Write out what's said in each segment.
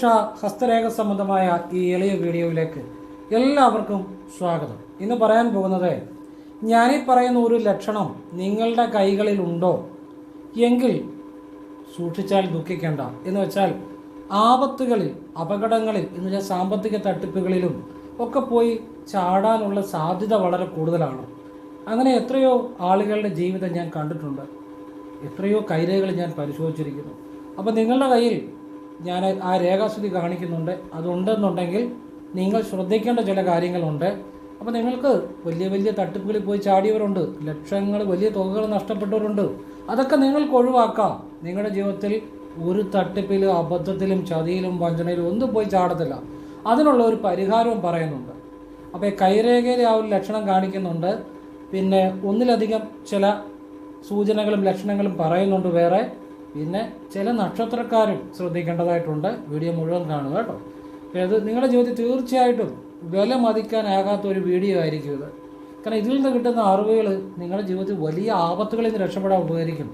ജ്യോതിഷ ഹസ്തരേഖ സംബന്ധമായ ഈ എളിയ വീഡിയോയിലേക്ക് എല്ലാവർക്കും സ്വാഗതം. ഇന്ന് പറയാൻ പോകുന്നത് ഞാനീ പറയുന്ന ഒരു ലക്ഷണം നിങ്ങളുടെ കൈകളിൽ ഉണ്ടോ? എങ്കിൽ സൂക്ഷിച്ചാൽ ദുഃഖിക്കേണ്ട. എന്ന് വെച്ചാൽ ആപത്തുകളിൽ അപകടങ്ങളിൽ എന്ന് വെച്ചാൽ സാമ്പത്തിക തട്ടിപ്പുകളിലും ഒക്കെ പോയി ചാടാനുള്ള സാധ്യത വളരെ കൂടുതലാണ്. അങ്ങനെ എത്രയോ ആളുകളുടെ ജീവിതം ഞാൻ കണ്ടിട്ടുണ്ട്. എത്രയോ കൈരേഖകൾ ഞാൻ പരിശോധിച്ചിരിക്കുന്നു. അപ്പോൾ നിങ്ങളുടെ കയ്യിൽ ഞാൻ ആ രേഖാസ്ഥിതി കാണിക്കുന്നുണ്ട്. അതുണ്ടെന്നുണ്ടെങ്കിൽ നിങ്ങൾ ശ്രദ്ധിക്കേണ്ട ചില കാര്യങ്ങളുണ്ട്. അപ്പോൾ നിങ്ങൾക്ക് വലിയ വലിയ തട്ടിപ്പുകളിൽ പോയി ചാടിയവരുണ്ട്. ലക്ഷങ്ങൾ വലിയ തുകകൾ നഷ്ടപ്പെട്ടവരുണ്ട്. അതൊക്കെ നിങ്ങൾക്ക് ഒഴിവാക്കാം. നിങ്ങളുടെ ജീവിതത്തിൽ ഒരു തട്ടിപ്പിലും അബദ്ധത്തിലും ചതിയിലും വഞ്ചനയിലും ഒന്നും പോയി ചാടത്തില്ല. അതിനുള്ള ഒരു പരിഹാരവും പറയുന്നുണ്ട്. അപ്പോൾ ഈ കൈരേഖയിൽ ആ ഒരു ലക്ഷണം കാണിക്കുന്നുണ്ട്. പിന്നെ ഒന്നിലധികം ചില സൂചനകളും ലക്ഷണങ്ങളും പറയുന്നുണ്ട് വേറെ. പിന്നെ ചില നക്ഷത്രക്കാരും ശ്രദ്ധിക്കേണ്ടതായിട്ടുണ്ട്. വീഡിയോ മുഴുവൻ കാണുക കേട്ടോ. അത് നിങ്ങളുടെ ജീവിതത്തിൽ തീർച്ചയായിട്ടും വില മതിക്കാനാകാത്ത ഒരു വീഡിയോ ആയിരിക്കും ഇത്. കാരണം ഇതിൽ നിന്ന് കിട്ടുന്ന അറിവുകൾ നിങ്ങളുടെ ജീവിതത്തിൽ വലിയ ആപത്തുകളിൽ നിന്ന് രക്ഷപ്പെടാൻ ഉപകരിക്കും.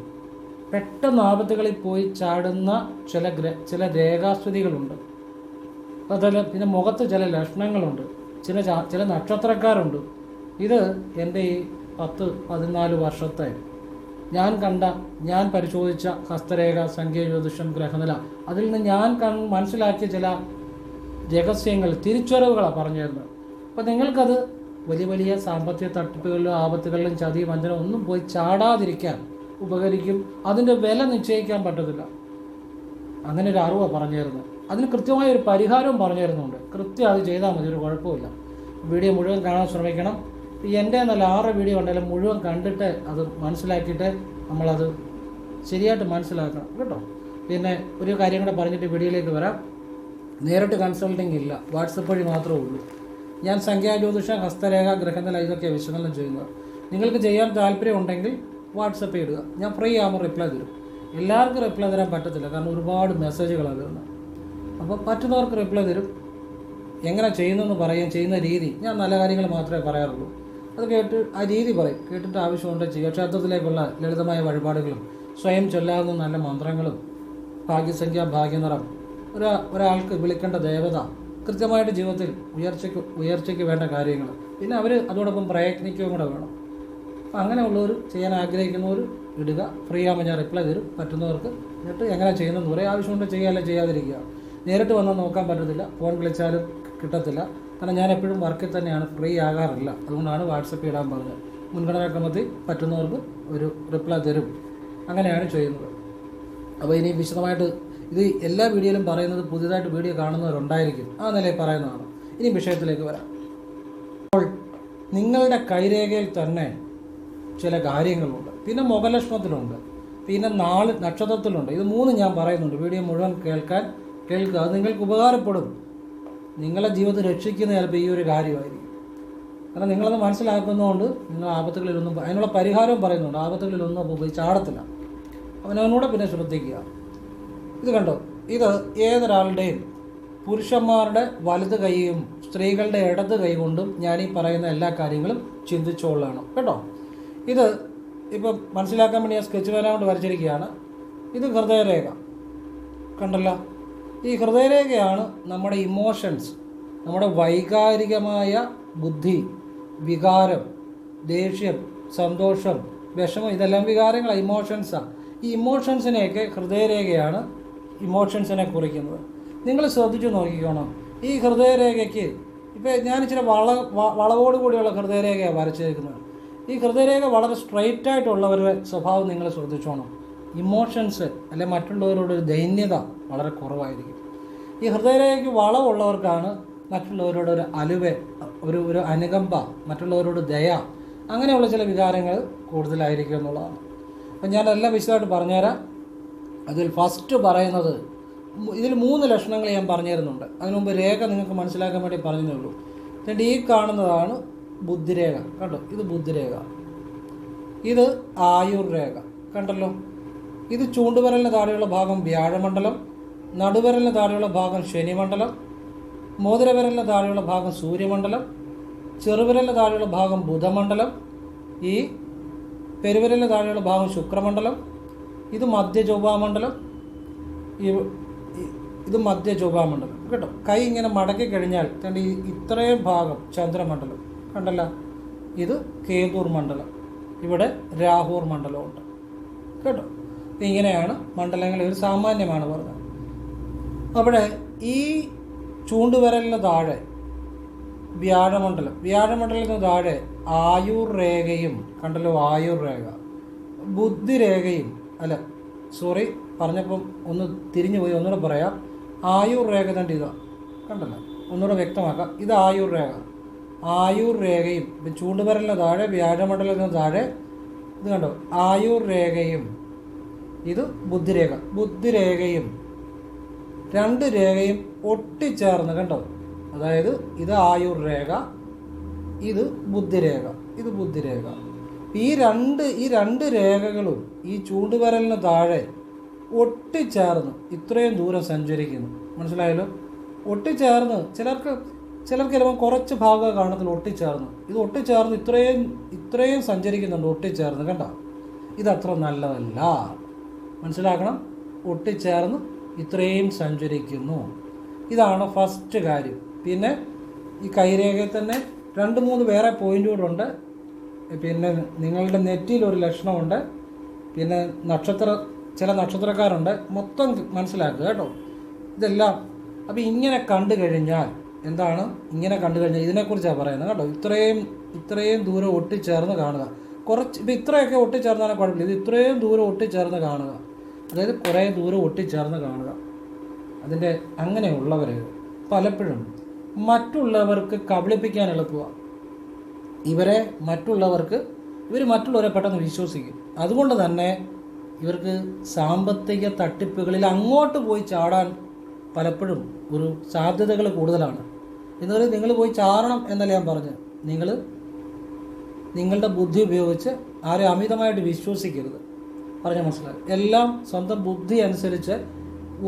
പെട്ടെന്ന് ആപത്തുകളിൽ പോയി ചാടുന്ന ചില ചില രേഖാസ്ഥിതികളുണ്ട് അതുപോലെ പിന്നെ മുഖത്ത് ചില ലക്ഷണങ്ങളുണ്ട്. ചില ചില നക്ഷത്രക്കാരുണ്ട്. ഇത് എന്റെ ഈ പത്ത് പതിനാല് വർഷത്തെ ഞാൻ കണ്ട ഞാൻ പരിശോധിച്ച ഹസ്തരേഖ സംഖ്യ ജ്യോതിഷം ഗ്രഹനില. അതിൽ നിന്ന് ഞാൻ മനസ്സിലാക്കിയ ചില രഹസ്യങ്ങൾ തിരിച്ചറിവുകളാണ് പറഞ്ഞു തരുന്നത് അപ്പോൾ നിങ്ങൾക്കത് വലിയ വലിയ സാമ്പത്തിക തട്ടിപ്പുകളിലും ആപത്തുകളിലും ചതി വഞ്ചന ഒന്നും പോയി ചാടാതിരിക്കാൻ ഉപകരിക്കും. അതിന്റെ വില നിശ്ചയിക്കാൻ പറ്റത്തില്ല. അങ്ങനെ ഒരു അറിവാണ് പറഞ്ഞു തരുന്നത് അതിന് കൃത്യമായ ഒരു പരിഹാരവും പറഞ്ഞു തരുന്നുണ്ട് കൃത്യം അത് ചെയ്താൽ മതി ഒരു കുഴപ്പമില്ല വീഡിയോ മുഴുവൻ കാണാൻ ശ്രമിക്കണം. എന്റെ എന്നല്ല ആറ് വീഡിയോ ഉണ്ടെങ്കിലും മുഴുവൻ കണ്ടിട്ട് അത് മനസ്സിലാക്കിയിട്ട് നമ്മളത് ശരിയായിട്ട് മനസ്സിലാക്കണം കേട്ടോ? പിന്നെ ഒരു കാര്യം കൂടെ പറഞ്ഞിട്ട് വീഡിയോയിലേക്ക് വരാം. നേരിട്ട് കൺസൾട്ടിങ് ഇല്ല. വാട്സപ്പ് വഴി മാത്രമേ ഉള്ളൂ. ഞാൻ സംഖ്യാജ്യോതിഷ ഹസ്തരേഖ ഗ്രഹനില ഇതൊക്കെ വിശകലനം ചെയ്യുന്നത്. നിങ്ങൾക്ക് ചെയ്യാൻ താല്പര്യമുണ്ടെങ്കിൽ വാട്സപ്പ് ഇടുക. ഞാൻ ഫ്രീ ആകുമ്പോൾ റിപ്ലൈ തരും. എല്ലാവർക്കും റിപ്ലൈ തരാൻ പറ്റത്തില്ല. കാരണം ഒരുപാട് മെസ്സേജുകളാണ് വരുന്നത്. അപ്പോൾ പറ്റുന്നവർക്ക് റിപ്ലൈ തരും. എങ്ങനെ ചെയ്യുന്നതെന്ന് പറയാൻ ചെയ്യുന്ന രീതി. ഞാൻ നല്ല കാര്യങ്ങൾ മാത്രമേ പറയാറുള്ളൂ. അത് കേട്ട് ആ രീതി പറയും. കേട്ടിട്ട് ആവശ്യമുണ്ട് ക്ഷേത്രത്തിലേക്കുള്ള ലളിതമായ വഴിപാടുകളും സ്വയം ചൊല്ലാവുന്ന നല്ല മന്ത്രങ്ങളും ഭാഗ്യസംഖ്യ ഭാഗ്യനിറം ഒരാ ഒരാൾക്ക് വിളിക്കേണ്ട ദേവത കൃത്യമായിട്ട് ജീവിതത്തിൽ ഉയർച്ചയ്ക്ക് ഉയർച്ചയ്ക്ക് വേണ്ട കാര്യങ്ങൾ. പിന്നെ അവർ അതോടൊപ്പം പ്രയത്നിക്കുകയും കൂടെ വേണം. അപ്പം അങ്ങനെയുള്ളവർ ചെയ്യാൻ ആഗ്രഹിക്കുന്നവർ ഇടുക. ഫ്രീ ആകുമ്പോൾ ഞാൻ റിപ്ലൈ തരും. പറ്റുന്നവർക്ക് എന്നിട്ട് എങ്ങനെ ചെയ്യുന്നതെന്ന് പറയും. ആവശ്യമുണ്ട് ചെയ്യുക അല്ലെങ്കിൽ ചെയ്യാതിരിക്കുക. നേരിട്ട് വന്നാൽ നോക്കാൻ പറ്റത്തില്ല. ഫോൺ വിളിച്ചാലും കിട്ടത്തില്ല. കാരണം ഞാൻ എപ്പോഴും വർക്കിൽ തന്നെയാണ് ഫ്രീ ആകാറില്ല. അതുകൊണ്ടാണ് വാട്സപ്പ് ഇടാൻ പറഞ്ഞത്. മുൻഗണനാക്രമത്തിൽ പറ്റുന്നവർക്ക് ഒരു റിപ്ലൈ തരും. അങ്ങനെയാണ് ചെയ്യുന്നത്. അപ്പോൾ ഇനി വിശദമായിട്ട് ഇത് എല്ലാ വീഡിയോയിലും പറയുന്നത് പുതിയതായിട്ട് വീഡിയോ കാണുന്നവരുണ്ടായിരിക്കും. ആ നിലയിൽ പറയുന്നതാണ്. ഇനി വിഷയത്തിലേക്ക് വരാം. അപ്പോൾ നിങ്ങളുടെ കൈരേഖയിൽ തന്നെ ചില കാര്യങ്ങളുണ്ട്. പിന്നെ മുഖലക്ഷണത്തിലുണ്ട്. പിന്നെ നാല് നക്ഷത്രത്തിലുണ്ട്. ഇത് മൂന്ന് ഞാൻ പറയുന്നുണ്ട്. വീഡിയോ മുഴുവൻ കേൾക്കാൻ കേൾക്കുക. അത് നിങ്ങൾക്ക് ഉപകാരപ്പെടും. നിങ്ങളെ ജീവിതത്തെ രക്ഷിക്കുന്ന ചിലപ്പോൾ ഈ ഒരു കാര്യമായിരിക്കും. കാരണം നിങ്ങളത് മനസ്സിലാക്കുന്നതുകൊണ്ട് നിങ്ങൾ ആപത്തുകളിലൊന്നും അതിനുള്ള പരിഹാരം പറയുന്നുണ്ട്. ആപത്തുകളിലൊന്നും പോയി ചാടത്തില്ല. അവനവനൂടെ പിന്നെ ശ്രദ്ധിക്കുക. ഇത് കണ്ടോ? ഇത് ഏതൊരാളുടെയും പുരുഷന്മാരുടെ വലത് കൈയും സ്ത്രീകളുടെ ഇടത് കൈ കൊണ്ടും ഞാൻ ഈ പറയുന്ന എല്ലാ കാര്യങ്ങളും ചിന്തിച്ചോളണം. കേട്ടോ? ഇത് ഇപ്പം മനസ്സിലാക്കാൻ വേണ്ടി ഞാൻ സ്കെച്ച് വരാൻ കൊണ്ട് വരച്ചിരിക്കുകയാണ്. ഇത് ഹൃദയരേഖ. കണ്ടല്ലോ? ഈ ഹൃദയരേഖയാണ് നമ്മുടെ ഇമോഷൻസ് നമ്മുടെ വൈകാരികമായ ബുദ്ധി വികാരം ദേഷ്യം സന്തോഷം വിഷമം ഇതെല്ലാം വികാരങ്ങളാണ് ഇമോഷൻസാണ് ഈ ഇമോഷൻസിനെയൊക്കെ ഹൃദയരേഖയാണ് ഇമോഷൻസിനെ കുറിക്കുന്നത്. നിങ്ങൾ ശ്രദ്ധിച്ചു നോക്കിക്കോണം. ഈ ഹൃദയരേഖയ്ക്ക് ഇപ്പോൾ ഞാൻ ഇച്ചിരി വള വളവോട് കൂടിയുള്ള ഹൃദയരേഖയാണ് വരച്ചിരിക്കുന്നത്. ഈ ഹൃദയരേഖ വളരെ സ്ട്രൈറ്റ് ആയിട്ടുള്ളവരുടെ സ്വഭാവം നിങ്ങൾ ശ്രദ്ധിച്ചോണം. ഇമോഷൻസ് അല്ലെ മറ്റുള്ളവരോട് ഒരു ദൈന്യത വളരെ കുറവായിരിക്കും. ഈ ഹൃദയരേഖയ്ക്ക് വളവുള്ളവർക്കാണ് മറ്റുള്ളവരോട് ഒരു അലുവ ഒരു ഒരു അനുകമ്പ മറ്റുള്ളവരോട് ദയ അങ്ങനെയുള്ള ചില വികാരങ്ങൾ കൂടുതലായിരിക്കും എന്നുള്ളതാണ്. അപ്പം ഞാൻ എല്ലാം വിശദമായിട്ട് പറഞ്ഞുതരാം. അതിൽ ഫസ്റ്റ് പറയുന്നത് ഇതിൽ മൂന്ന് ലക്ഷണങ്ങൾ ഞാൻ പറഞ്ഞു തരുന്നുണ്ട് അതിനു രേഖ നിങ്ങൾക്ക് മനസ്സിലാക്കാൻ വേണ്ടി പറഞ്ഞതേ ഉള്ളൂ. എന്നിട്ട് ഈ കാണുന്നതാണ് ബുദ്ധിരേഖ. കണ്ടോ? ഇത് ബുദ്ധിരേഖ. ഇത് ആയുർരേഖ. കണ്ടല്ലോ? ഇത് ചൂണ്ടുവിരലിന് താഴെയുള്ള ഭാഗം വ്യാഴമണ്ഡലം നടുവിരലിന് താഴെയുള്ള ഭാഗം ശനിമണ്ഡലം മോതിരവിരലിന് താഴെയുള്ള ഭാഗം സൂര്യമണ്ഡലം ചെറുവിരലിന് താഴെയുള്ള ഭാഗം ബുധമണ്ഡലം ഈ പെരുവിരലിന് താഴെയുള്ള ഭാഗം ശുക്രമണ്ഡലം ഇത് മധ്യ ചൊവ്വാമണ്ഡലം ഇത് മധ്യ ചൊവ്വാമണ്ഡലം കേട്ടോ? കൈ ഇങ്ങനെ മടക്കി കഴിഞ്ഞാൽ ഈ ഇത്രയും ഭാഗം ചന്ദ്രമണ്ഡലം. കണ്ടല്ല? ഇത് കേതൂർ മണ്ഡലം ഇവിടെ രാഹൂർ മണ്ഡലമുണ്ട് കേട്ടോ? ഇങ്ങനെയാണ് മണ്ഡലങ്ങളിൽ ഒരു സാമാന്യമാണ് പറഞ്ഞത്. അവിടെ ഈ ചൂണ്ടുവിരലിന് താഴെ വ്യാഴമണ്ഡലം വ്യാഴമണ്ഡലത്തിന് താഴെ ആയുർ രേഖയും കണ്ടല്ലോ ആയുർ രേഖ ബുദ്ധിരേഖയും അല്ല സോറി പറഞ്ഞപ്പം ഒന്ന് തിരിഞ്ഞു പോയി ഒന്നുകൂടെ പറയാം. ആയുർ രേഖ തന്നെ ഇതാ കണ്ടല്ലോ ഒന്നുകൂടെ വ്യക്തമാക്കാം. ഇത് ആയുർ രേഖ ആയുർ രേഖയും ചൂണ്ടുവിരലിന് താഴെ വ്യാഴമണ്ഡലത്തിന് താഴെ ഇത് കണ്ടോ ആയുർ രേഖയും ഇത് ബുദ്ധിരേഖ. ബുദ്ധിരേഖയും രണ്ട് രേഖയും ഒട്ടിച്ചേർന്ന് കണ്ടോ? അതായത് ഇത് ആയുർ രേഖ ഇത് ബുദ്ധിരേഖ ഇത് ബുദ്ധിരേഖ. ഈ രണ്ട് ഈ രണ്ട് രേഖകളും ഈ ചൂണ്ടുവിരലിന് താഴെ ഒട്ടിച്ചേർന്ന് ഇത്രയും ദൂരം സഞ്ചരിക്കുന്നു. മനസ്സിലായല്ലോ? ഒട്ടിച്ചേർന്ന് ചിലർക്ക് ചിലർക്ക് ചിലപ്പോൾ കുറച്ച് ഭാഗം കാണത്തിൽ ഒട്ടിച്ചേർന്ന്. ഇത് ഒട്ടിച്ചേർന്ന് ഇത്രയും ഇത്രയും സഞ്ചരിക്കുന്നുണ്ട് ഒട്ടിച്ചേർന്ന് കണ്ട? ഇതത്ര നല്ലതല്ല. മനസ്സിലാക്കണം? ഒട്ടിച്ചേർന്ന് ഇത്രയും സഞ്ചരിക്കുന്നു. ഇതാണ് ഫസ്റ്റ് കാര്യം. പിന്നെ ഈ കൈരേഖയിൽ തന്നെ രണ്ട് മൂന്ന് വേറെ പോയിന്റ് പോയിന്റുകളുണ്ട് പിന്നെ നിങ്ങളുടെ നെറ്റിയിൽ ഒരു ലക്ഷണമുണ്ട്. പിന്നെ നക്ഷത്ര ചില നക്ഷത്രക്കാരുണ്ട്. മൊത്തം മനസ്സിലാക്കുക കേട്ടോ. ഇതെല്ലാം. അപ്പോൾ ഇങ്ങനെ കണ്ടു കഴിഞ്ഞാൽ എന്താണ്? ഇങ്ങനെ കണ്ടു കഴിഞ്ഞാൽ ഇതിനെക്കുറിച്ചാണ് പറയുന്നത് കേട്ടോ. ഇത്രയും ഇത്രയും ദൂരം ഒട്ടിച്ചേർന്ന് കാണുക. കുറച്ച് ഇപ്പം ഇത്രയൊക്കെ ഒട്ടിച്ചേർന്നാലും കുഴപ്പമില്ല. ഇത് ഇത്രയും ദൂരം ഒട്ടിച്ചേർന്ന് കാണുക. അതായത് കുറേ ദൂരം ഒട്ടിച്ചേർന്ന് കാണുക. അതിന്റെ അങ്ങനെയുള്ളവർ പലപ്പോഴും മറ്റുള്ളവർക്ക് കബളിപ്പിക്കാൻ എളുപ്പമാണ് ഇവരെ മറ്റുള്ളവർക്ക് ഇവർ മറ്റുള്ളവരെ പെട്ടെന്ന് വിശ്വസിക്കും. അതുകൊണ്ട് തന്നെ ഇവർക്ക് സാമ്പത്തിക തട്ടിപ്പുകളിൽ അങ്ങോട്ട് പോയി ചാടാൻ പലപ്പോഴും ഒരു സാധ്യതകൾ കൂടുതലാണ്. എന്നുപറയും നിങ്ങൾ പോയി ചാടണം എന്നല്ല ഞാൻ പറഞ്ഞത്. നിങ്ങൾ നിങ്ങളുടെ ബുദ്ധി ഉപയോഗിച്ച് ആരെ അമിതമായിട്ട് വിശ്വസിക്കരുത്. പറഞ്ഞ മനസ്സിലായി. എല്ലാം സ്വന്തം ബുദ്ധി അനുസരിച്ച്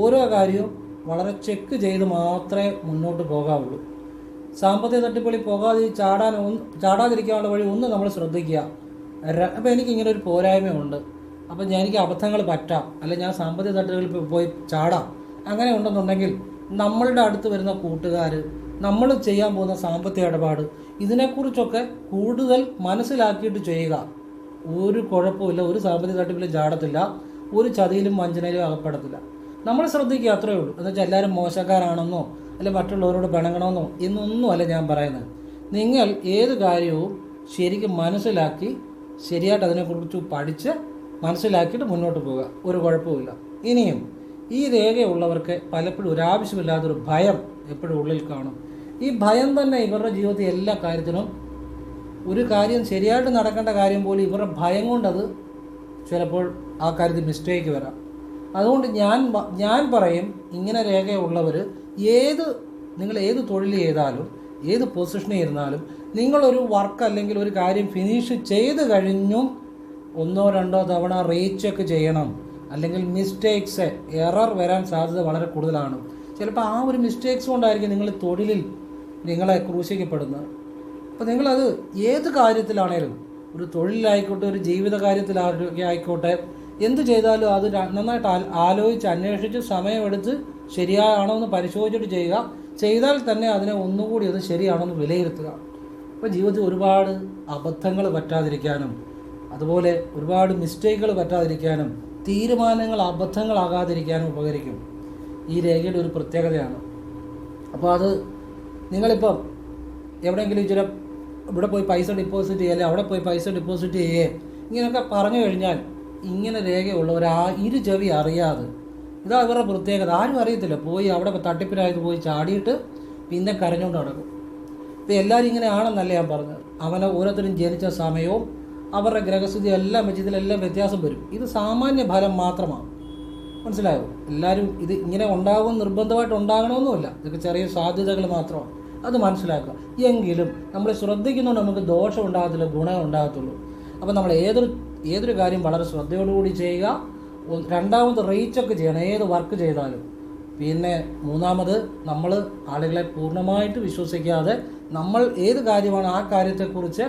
ഓരോ കാര്യവും വളരെ ചെക്ക് ചെയ്ത് മാത്രമേ മുന്നോട്ട് പോകാവുള്ളൂ. സാമ്പത്തിക തട്ടിപ്പുകളിൽ പോകാതെ ചാടാൻ ചാടാതിരിക്കാനുള്ള വഴി ഒന്ന് നമ്മൾ ശ്രദ്ധിക്കുക. അപ്പോൾ എനിക്ക് ഇങ്ങനെ ഒരു പോരായ്മയുണ്ട് അപ്പം ഞാൻ എനിക്ക് അബദ്ധങ്ങൾ പറ്റാം. അല്ലെ ഞാൻ സാമ്പത്തിക തട്ടിപ്പുകളിൽ പോയി ചാടാം. അങ്ങനെ ഉണ്ടെന്നുണ്ടെങ്കിൽ നമ്മളുടെ അടുത്ത് വരുന്ന കൂട്ടുകാർ നമ്മൾ ചെയ്യാൻ പോകുന്ന സാമ്പത്തിക ഇടപാട് ഇതിനെക്കുറിച്ചൊക്കെ കൂടുതൽ മനസ്സിലാക്കിയിട്ട് ചെയ്യുക. ഒരു കുഴപ്പമില്ല ഒരു സാമ്പത്തിക തട്ടിപ്പിലും ചാടത്തില്ല ഒരു ചതിയിലും വഞ്ചനയിലും അകപ്പെടത്തില്ല. നമ്മൾ ശ്രദ്ധിക്കുക അത്രയേ ഉള്ളൂ. എന്ന് വെച്ചാൽ എല്ലാവരും മോശക്കാരാണെന്നോ അല്ലെ മറ്റുള്ളവരോട് പിണങ്ങണമെന്നോ എന്നൊന്നും അല്ല ഞാൻ പറയുന്നത്. നിങ്ങൾ ഏത് കാര്യവും ശരിക്കും മനസ്സിലാക്കി ശരിയായിട്ട് അതിനെക്കുറിച്ച് പഠിച്ച് മനസ്സിലാക്കിയിട്ട് മുന്നോട്ട് പോവുക. ഒരു കുഴപ്പമില്ല ഇനിയും ഈ രേഖയുള്ളവർക്ക് പലപ്പോഴും ഒരാവശ്യമില്ലാത്തൊരു ഭയം എപ്പോഴും ഉള്ളിൽ കാണും. ഈ ഭയം തന്നെ ഇവരുടെ ജീവിതത്തിൽ എല്ലാ കാര്യത്തിനും ഒരു കാര്യം ശരിയായിട്ട് നടക്കേണ്ട കാര്യം പോലും ഇവരുടെ ഭയം കൊണ്ടത് ചിലപ്പോൾ ആ കാര്യത്തിൽ മിസ്റ്റേക്ക് വരാം. അതുകൊണ്ട് ഞാൻ ഞാൻ പറയും ഇങ്ങനെ രേഖയുള്ളവർ ഏത് നിങ്ങൾ ഏത് തൊഴിൽ ചെയ്താലും ഏത് പൊസിഷനിൽ ഇരുന്നാലും നിങ്ങളൊരു വർക്ക് അല്ലെങ്കിൽ ഒരു കാര്യം ഫിനിഷ് ചെയ്ത് കഴിഞ്ഞും ഒന്നോ രണ്ടോ തവണ റീചെക്ക് ചെയ്യണം. അല്ലെങ്കിൽ മിസ്റ്റേക്സ് എറർ വരാൻ സാധ്യത വളരെ കൂടുതലാണ്. ചിലപ്പോൾ ആ ഒരു മിസ്റ്റേക്സ് കൊണ്ടായിരിക്കും നിങ്ങൾ തൊഴിലിൽ നിങ്ങളെ ക്രൂശിക്കപ്പെടുന്നത്. അപ്പോൾ നിങ്ങളത് ഏത് കാര്യത്തിലാണേലും ഒരു തൊഴിലായിക്കോട്ടെ ഒരു ജീവിത കാര്യത്തിലൊക്കെ ആയിക്കോട്ടെ എന്ത് ചെയ്താലും അത് നന്നായിട്ട് ആലോചിച്ച് അന്വേഷിച്ച് സമയമെടുത്ത് ശരിയാണോ എന്ന് പരിശോധിച്ചിട്ട് ചെയ്യുക. ചെയ്താൽ തന്നെ അതിനെ ഒന്നുകൂടി അത് ശരിയാണോ എന്ന് വിലയിരുത്തുക. അപ്പോൾ ജീവിതത്തിൽ ഒരുപാട് അബദ്ധങ്ങൾ പറ്റാതിരിക്കാനും അതുപോലെ ഒരുപാട് മിസ്റ്റേക്കുകൾ പറ്റാതിരിക്കാനും തീരുമാനങ്ങൾ അബദ്ധങ്ങളാകാതിരിക്കാനും ഉപകരിക്കും. ഈ രേഖയുടെ ഒരു പ്രത്യേകതയാണ്. അപ്പോൾ അത് നിങ്ങളിപ്പം എവിടെയെങ്കിലും ഇച്ചിരി ഇവിടെ പോയി പൈസ ഡിപ്പോസിറ്റ് ചെയ്യല്ലേ? അവിടെ പോയി പൈസ ഡിപ്പോസിറ്റ് ചെയ്യേ. ഇങ്ങനെയൊക്കെ പറഞ്ഞു കഴിഞ്ഞാൽ ഇങ്ങനെ രേഖയുള്ളവർ ആ ഇരു ചെവി അറിയാതെ. ഇതാ ഇവരുടെ പ്രത്യേകത. ആരും അറിയത്തില്ല. പോയി അവിടെ തട്ടിപ്പിലായത് പോയി ചാടിയിട്ട് പിന്നെ കരഞ്ഞുകൊണ്ട് നടക്കും. ഇപ്പം എല്ലാവരും ഇങ്ങനെ ആണെന്നല്ല ഞാൻ പറഞ്ഞത്. അവനെ ഓരോരുത്തരും ജനിച്ച സമയവും അവരുടെ ഗ്രഹസ്ഥിതി എല്ലാം വെച്ച് ഇതിലെല്ലാം വ്യത്യാസം വരും. ഇത് സാമാന്യ ഫലം മാത്രമാണ്. മനസ്സിലായോ? എല്ലാവരും ഇത് ഇങ്ങനെ ഉണ്ടാകും നിർബന്ധമായിട്ട് ഉണ്ടാകണമെന്നുമില്ല. ഇതൊക്കെ ചെറിയ സാധ്യതകൾ മാത്രമാണ്. അത് മനസ്സിലാക്കുക. എങ്കിലും നമ്മൾ ശ്രദ്ധിക്കുന്നുണ്ട് നമുക്ക് ദോഷം ഉണ്ടാകത്തില്ല ഗുണം ഉണ്ടാകത്തുള്ളൂ. അപ്പോൾ നമ്മൾ ഏതൊരു ഏതൊരു കാര്യം വളരെ ശ്രദ്ധയോടുകൂടി ചെയ്യുക. രണ്ടാമത് റീച്ചൊക്കെ ചെയ്യണം. ഏത് വർക്ക് ചെയ്താലും. പിന്നെ മൂന്നാമത് നമ്മൾ ആളുകളെ പൂർണമായിട്ട് വിശ്വസിക്കാതെ നമ്മൾ ഏത് കാര്യമാണ് ആ കാര്യത്തെക്കുറിച്ച്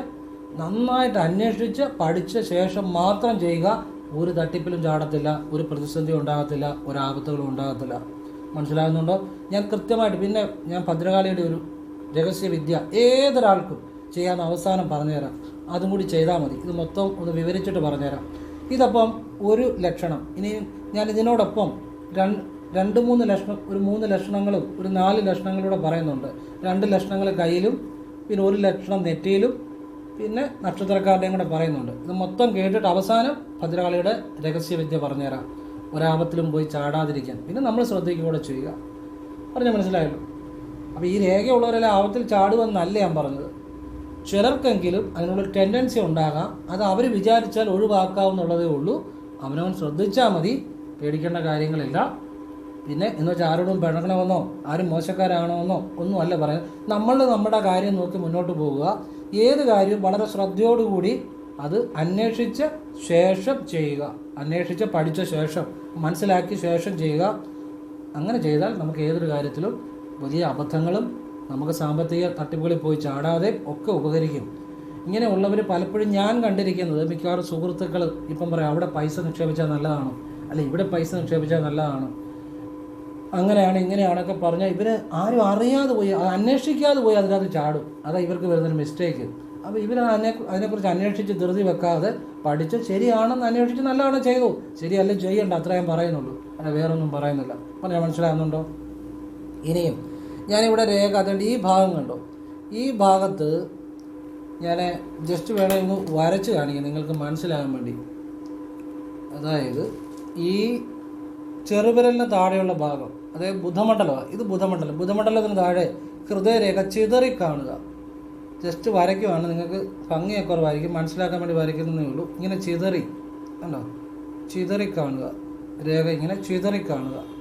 നന്നായിട്ട് അന്വേഷിച്ച് പഠിച്ച ശേഷം മാത്രം ചെയ്യുക. ഒരു തട്ടിപ്പിലും ചാടത്തില്ല ഒരു പ്രതിസന്ധി ഉണ്ടാകത്തില്ല ഒരു ആപത്തുകളും ഉണ്ടാകത്തില്ല. മനസ്സിലാകുന്നുണ്ടോ? ഞാൻ കൃത്യമായിട്ട് പിന്നെ ഞാൻ ഭദ്രകാളിയുടെ ഒരു രഹസ്യവിദ്യ ഏതൊരാൾക്കും ചെയ്യാൻ അവസാനം പറഞ്ഞുതരാം. അതും കൂടി ചെയ്താൽ മതി. ഇത് മൊത്തം ഒന്ന് വിവരിച്ചിട്ട് പറഞ്ഞുതരാം. ഇതപ്പം ഒരു ലക്ഷണം. ഇനി ഞാൻ ഇതിനോടൊപ്പം രണ്ട് മൂന്ന് ലക്ഷണം ഒരു മൂന്ന് ലക്ഷണങ്ങളും ഒരു നാല് ലക്ഷണങ്ങളൂടെ പറയുന്നുണ്ട്. രണ്ട് ലക്ഷണങ്ങൾ കയ്യിലും പിന്നെ ഒരു ലക്ഷണം നെറ്റിയിലും പിന്നെ നക്ഷത്രക്കാരുടെയും കൂടെ പറയുന്നുണ്ട്. ഇത് മൊത്തം കേട്ടിട്ട് അവസാനം ഭദ്രകാളിയുടെ രഹസ്യവിദ്യ പറഞ്ഞുതരാം. ഒരാപത്തിലും പോയി ചാടാതിരിക്കാൻ. പിന്നെ നമ്മൾ ശ്രദ്ധിക്കുകയൂടെ ചെയ്യുക. പറഞ്ഞ് മനസ്സിലായല്ലോ? അപ്പോൾ ഈ രേഖയുള്ളവരെല്ലാം ആപത്തിൽ ചാടുമെന്നല്ല ഞാൻ പറഞ്ഞത്. ചിലർക്കെങ്കിലും അതിനുള്ളൊരു ടെൻഡൻസി ഉണ്ടാകാം. അത് അവർ വിചാരിച്ചാൽ ഒഴിവാക്കാവുന്നുള്ളതേ ഉള്ളൂ. അവനവൻ ശ്രദ്ധിച്ചാൽ മതി. പേടിക്കേണ്ട കാര്യങ്ങളില്ല. പിന്നെ എന്ന് വെച്ചാൽ ആരോടും പിണക്കണമെന്നോ ആരും മോശക്കാരാണോന്നോ ഒന്നും അല്ല പറയാൻ. നമ്മൾ നമ്മുടെ കാര്യം നോക്കി മുന്നോട്ട് പോവുക. ഏത് കാര്യവും വളരെ ശ്രദ്ധയോടുകൂടി അത് അന്വേഷിച്ച ശേഷം ചെയ്യുക. അന്വേഷിച്ച് പഠിച്ച ശേഷം മനസ്സിലാക്കിയ ശേഷം ചെയ്യുക. അങ്ങനെ ചെയ്താൽ നമുക്ക് ഏതൊരു കാര്യത്തിലും വലിയ അബദ്ധങ്ങളും നമുക്ക് സാമ്പത്തിക തട്ടിപ്പുകളിൽ പോയി ചാടാതെ ഒക്കെ ഉപകരിക്കും. ഇങ്ങനെയുള്ളവർ പലപ്പോഴും ഞാൻ കണ്ടിരിക്കുന്നത് മിക്കവാറും സുഹൃത്തുക്കൾ ഇപ്പം പറയാം അവിടെ പൈസ നിക്ഷേപിച്ചാൽ നല്ലതാണ്? അല്ല ഇവിടെ പൈസ നിക്ഷേപിച്ചാൽ നല്ലതാണ്? അങ്ങനെയാണ് ഇങ്ങനെയാണൊക്കെ പറഞ്ഞാൽ ഇവർ ആരും അറിയാതെ പോയി അത് അന്വേഷിക്കാതെ പോയി അതിനകത്ത് ചാടും. അതാ ഇവർക്ക് വരുന്നൊരു മിസ്റ്റേക്ക് അപ്പോൾ ഇവർ അതിനെ അതിനെക്കുറിച്ച് അന്വേഷിച്ച് ധൃതി വെക്കാതെ പഠിച്ച് ശരിയാണെന്ന് അന്വേഷിച്ച് നല്ലതാണ് ചെയ്തു? ശരിയല്ല ചെയ്യണ്ട അത്ര ഞാൻ പറയുന്നുള്ളൂ. അല്ല വേറൊന്നും പറയുന്നില്ല. പറഞ്ഞാൽ മനസ്സിലാകുന്നുണ്ടോ? ഇനിയും ഞാനിവിടെ രേഖ അതുകൊണ്ട് ഈ ഭാഗം കണ്ടോ? ഈ ഭാഗത്ത് ഞാൻ ജസ്റ്റ് വേണമെങ്കിൽ വരച്ച് കാണിക്കാം നിങ്ങൾക്ക് മനസ്സിലാകാൻ വേണ്ടി. അതായത് ഈ ചെറുവിരലിന് താഴെയുള്ള ഭാഗം അതായത് ബുധമണ്ഡലമാണ് ഇത് ബുധമണ്ഡലം. ബുധമണ്ഡലത്തിന് താഴെ ഹൃദയരേഖ ചിതറി കാണുക. ജസ്റ്റ് വരയ്ക്കുവാണ് നിങ്ങൾക്ക് ഭംഗിയൊക്കെ കുറവായിരിക്കും മനസ്സിലാക്കാൻ വേണ്ടി വരയ്ക്കുന്നതേ ഉള്ളൂ. ഇങ്ങനെ ചിതറി കണ്ടോ? ചിതറി കാണുക. രേഖ ഇങ്ങനെ ചിതറി കാണുക.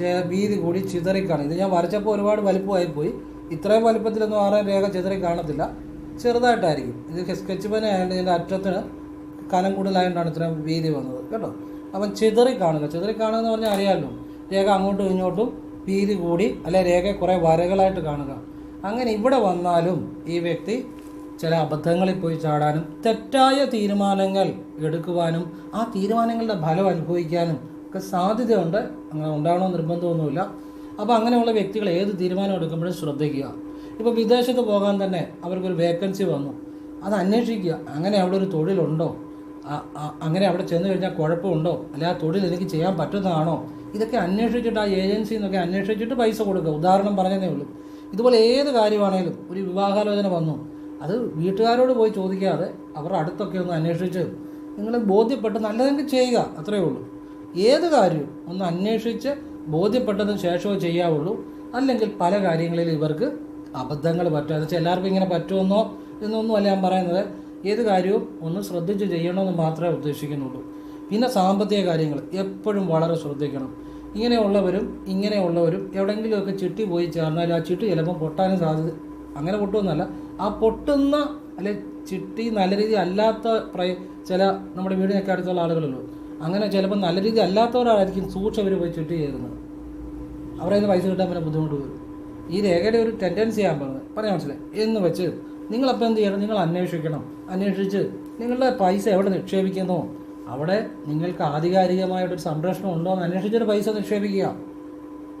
വീതി കൂടി ചിതറി കാണുക ഇത് ഞാൻ വരച്ചപ്പോൾ ഒരുപാട് വലുപ്പമായി പോയി ഇത്രയും വലിപ്പത്തിലൊന്നും ആരെയും രേഖ ചിതറി കാണത്തില്ല. ചെറുതായിട്ടായിരിക്കും. ഇത് സ്കെച്ച് പെൻ ആയതുകൊണ്ട് ഇതിന്റെ അറ്റത്തിന് കനം കൂടുതലായതുകൊണ്ടാണ് ഇത്രയും വീതി വന്നത്. കേട്ടോ? അപ്പം ചിതറി കാണുക. ചിതറി കാണുക എന്ന് പറഞ്ഞാൽ അറിയാമല്ലോ രേഖ അങ്ങോട്ടും ഇങ്ങോട്ടും വീതി കൂടി അല്ലെ രേഖ കുറേ വരകളായിട്ട് കാണുക. അങ്ങനെ ഇവിടെ വന്നാലും ഈ വ്യക്തി ചില അബദ്ധങ്ങളിൽ പോയി ചാടാനും തെറ്റായ തീരുമാനങ്ങൾ എടുക്കുവാനും ആ തീരുമാനങ്ങളുടെ ഫലം അനുഭവിക്കാനും ഒക്കെ സാധ്യതയുണ്ട്. അങ്ങനെ ഉണ്ടാകണമെന്ന് നിർബന്ധമൊന്നുമില്ല. അപ്പോൾ അങ്ങനെയുള്ള വ്യക്തികൾ ഏത് തീരുമാനം എടുക്കുമ്പോഴും ശ്രദ്ധിക്കുക. ഇപ്പോൾ വിദേശത്ത് പോകാൻ തന്നെ അവർക്കൊരു വേക്കൻസി വന്നു. അത് അന്വേഷിക്കുക. അങ്ങനെ അവിടെ ഒരു തൊഴിലുണ്ടോ? അങ്ങനെ അവിടെ ചെന്ന് കഴിഞ്ഞാൽ കുഴപ്പമുണ്ടോ? അല്ലെ ആ തൊഴിൽ എനിക്ക് ചെയ്യാൻ പറ്റുന്നതാണോ? ഇതൊക്കെ അന്വേഷിച്ചിട്ട് ആ ഏജൻസിയിൽ നിന്നൊക്കെ അന്വേഷിച്ചിട്ട് പൈസ കൊടുക്കുക. ഉദാഹരണം പറഞ്ഞതേ ഉള്ളൂ. ഇതുപോലെ ഏത് കാര്യമാണെങ്കിലും ഒരു വിവാഹാലോചന വന്നു. അത് വീട്ടുകാരോട് പോയി ചോദിക്കാതെ അവരുടെ അടുത്തൊക്കെ ഒന്ന് അന്വേഷിച്ച് നിങ്ങൾ ബോധ്യപ്പെട്ട് നല്ലതെങ്കിൽ ചെയ്യുക. അത്രയേ ഉള്ളൂ. ഏത് കാര്യവും ഒന്ന് അന്വേഷിച്ച് ബോധ്യപ്പെട്ടതിന് ശേഷമേ ചെയ്യാവുള്ളൂ. അല്ലെങ്കിൽ പല കാര്യങ്ങളിൽ ഇവർക്ക് അബദ്ധങ്ങൾ പറ്റും. എന്ന് വെച്ചാൽ എല്ലാവർക്കും ഇങ്ങനെ പറ്റുമെന്നോ എന്നൊന്നും അല്ല ഞാൻ പറയുന്നത്. ഏത് കാര്യവും ഒന്ന് ശ്രദ്ധിച്ച് ചെയ്യണമെന്ന് മാത്രമേ ഉദ്ദേശിക്കുന്നുള്ളൂ. പിന്നെ സാമ്പത്തിക കാര്യങ്ങൾ എപ്പോഴും വളരെ ശ്രദ്ധിക്കണം. ഇങ്ങനെയുള്ളവരും ഇങ്ങനെയുള്ളവരും എവിടെയെങ്കിലുമൊക്കെ ചിട്ടി പോയി ചേർന്നാൽ ആ ചിട്ടി ചിലപ്പോൾ പൊട്ടാനും സാധ്യത അങ്ങനെ പൊട്ടുമെന്നല്ല. ആ പൊട്ടുന്ന അല്ലെ ചിട്ടി നല്ല രീതി അല്ലാത്ത ചില നമ്മുടെ വീടിനൊക്കെ അടുത്തുള്ള ആളുകളുള്ളൂ അങ്ങനെ ചിലപ്പോൾ നല്ല രീതി അല്ലാത്തവരായിരിക്കും സൂക്ഷ്മ ഇവർ പോയി ചുറ്റി ചേരുന്നത് അവരെ നിന്ന് പൈസ കിട്ടാൻ പിന്നെ ബുദ്ധിമുട്ട് വരും. ഈ രേഖയുടെ ഒരു ടെൻഡൻസി ഞാൻ പറഞ്ഞത് പറയാൻ മനസ്സിലായി. എന്ന് വെച്ച് നിങ്ങളപ്പോൾ എന്ത് ചെയ്യണം? നിങ്ങൾ അന്വേഷിക്കണം. അന്വേഷിച്ച് നിങ്ങളുടെ പൈസ എവിടെ നിക്ഷേപിക്കുന്നോ? അവിടെ നിങ്ങൾക്ക് ആധികാരികമായിട്ടൊരു സംരക്ഷണം ഉണ്ടോ എന്ന് അന്വേഷിച്ചൊരു പൈസ നിക്ഷേപിക്കുക.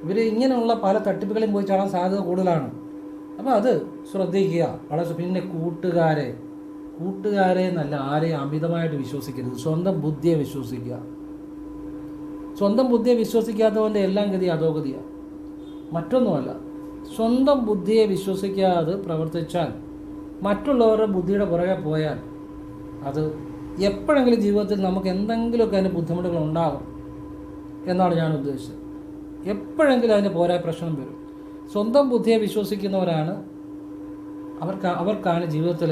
ഇവർ ഇങ്ങനെയുള്ള പല തട്ടിപ്പുകളും പോയി ചാടാൻ സാധ്യത കൂടുതലാണ്. അപ്പോൾ അത് ശ്രദ്ധിക്കുക. വളരെ പിന്നെ കൂട്ടുകാരെ കൂട്ടുകാരെ എന്നല്ല ആരെയും അമിതമായിട്ട് വിശ്വസിക്കരുത്. സ്വന്തം ബുദ്ധിയെ വിശ്വസിക്കുക. സ്വന്തം ബുദ്ധിയെ വിശ്വസിക്കാത്തവന്റെ എല്ലാം ഗതി അധോഗതിയാണ് മറ്റൊന്നുമല്ല സ്വന്തം ബുദ്ധിയെ വിശ്വസിക്കാതെ പ്രവർത്തിച്ചാൽ മറ്റുള്ളവരുടെ ബുദ്ധിയുടെ പുറകെ പോയാൽ അത് എപ്പോഴെങ്കിലും ജീവിതത്തിൽ നമുക്ക് എന്തെങ്കിലുമൊക്കെ അതിന് ബുദ്ധിമുട്ടുകൾ ഉണ്ടാകും എന്നാണ് ഞാൻ ഉദ്ദേശിച്ചത്. എപ്പോഴെങ്കിലും അതിന് പോരാ പ്രശ്നം വരും. സ്വന്തം ബുദ്ധിയെ വിശ്വസിക്കുന്നവരാണ് അവർക്ക് അവർക്കാണ് ജീവിതത്തിൽ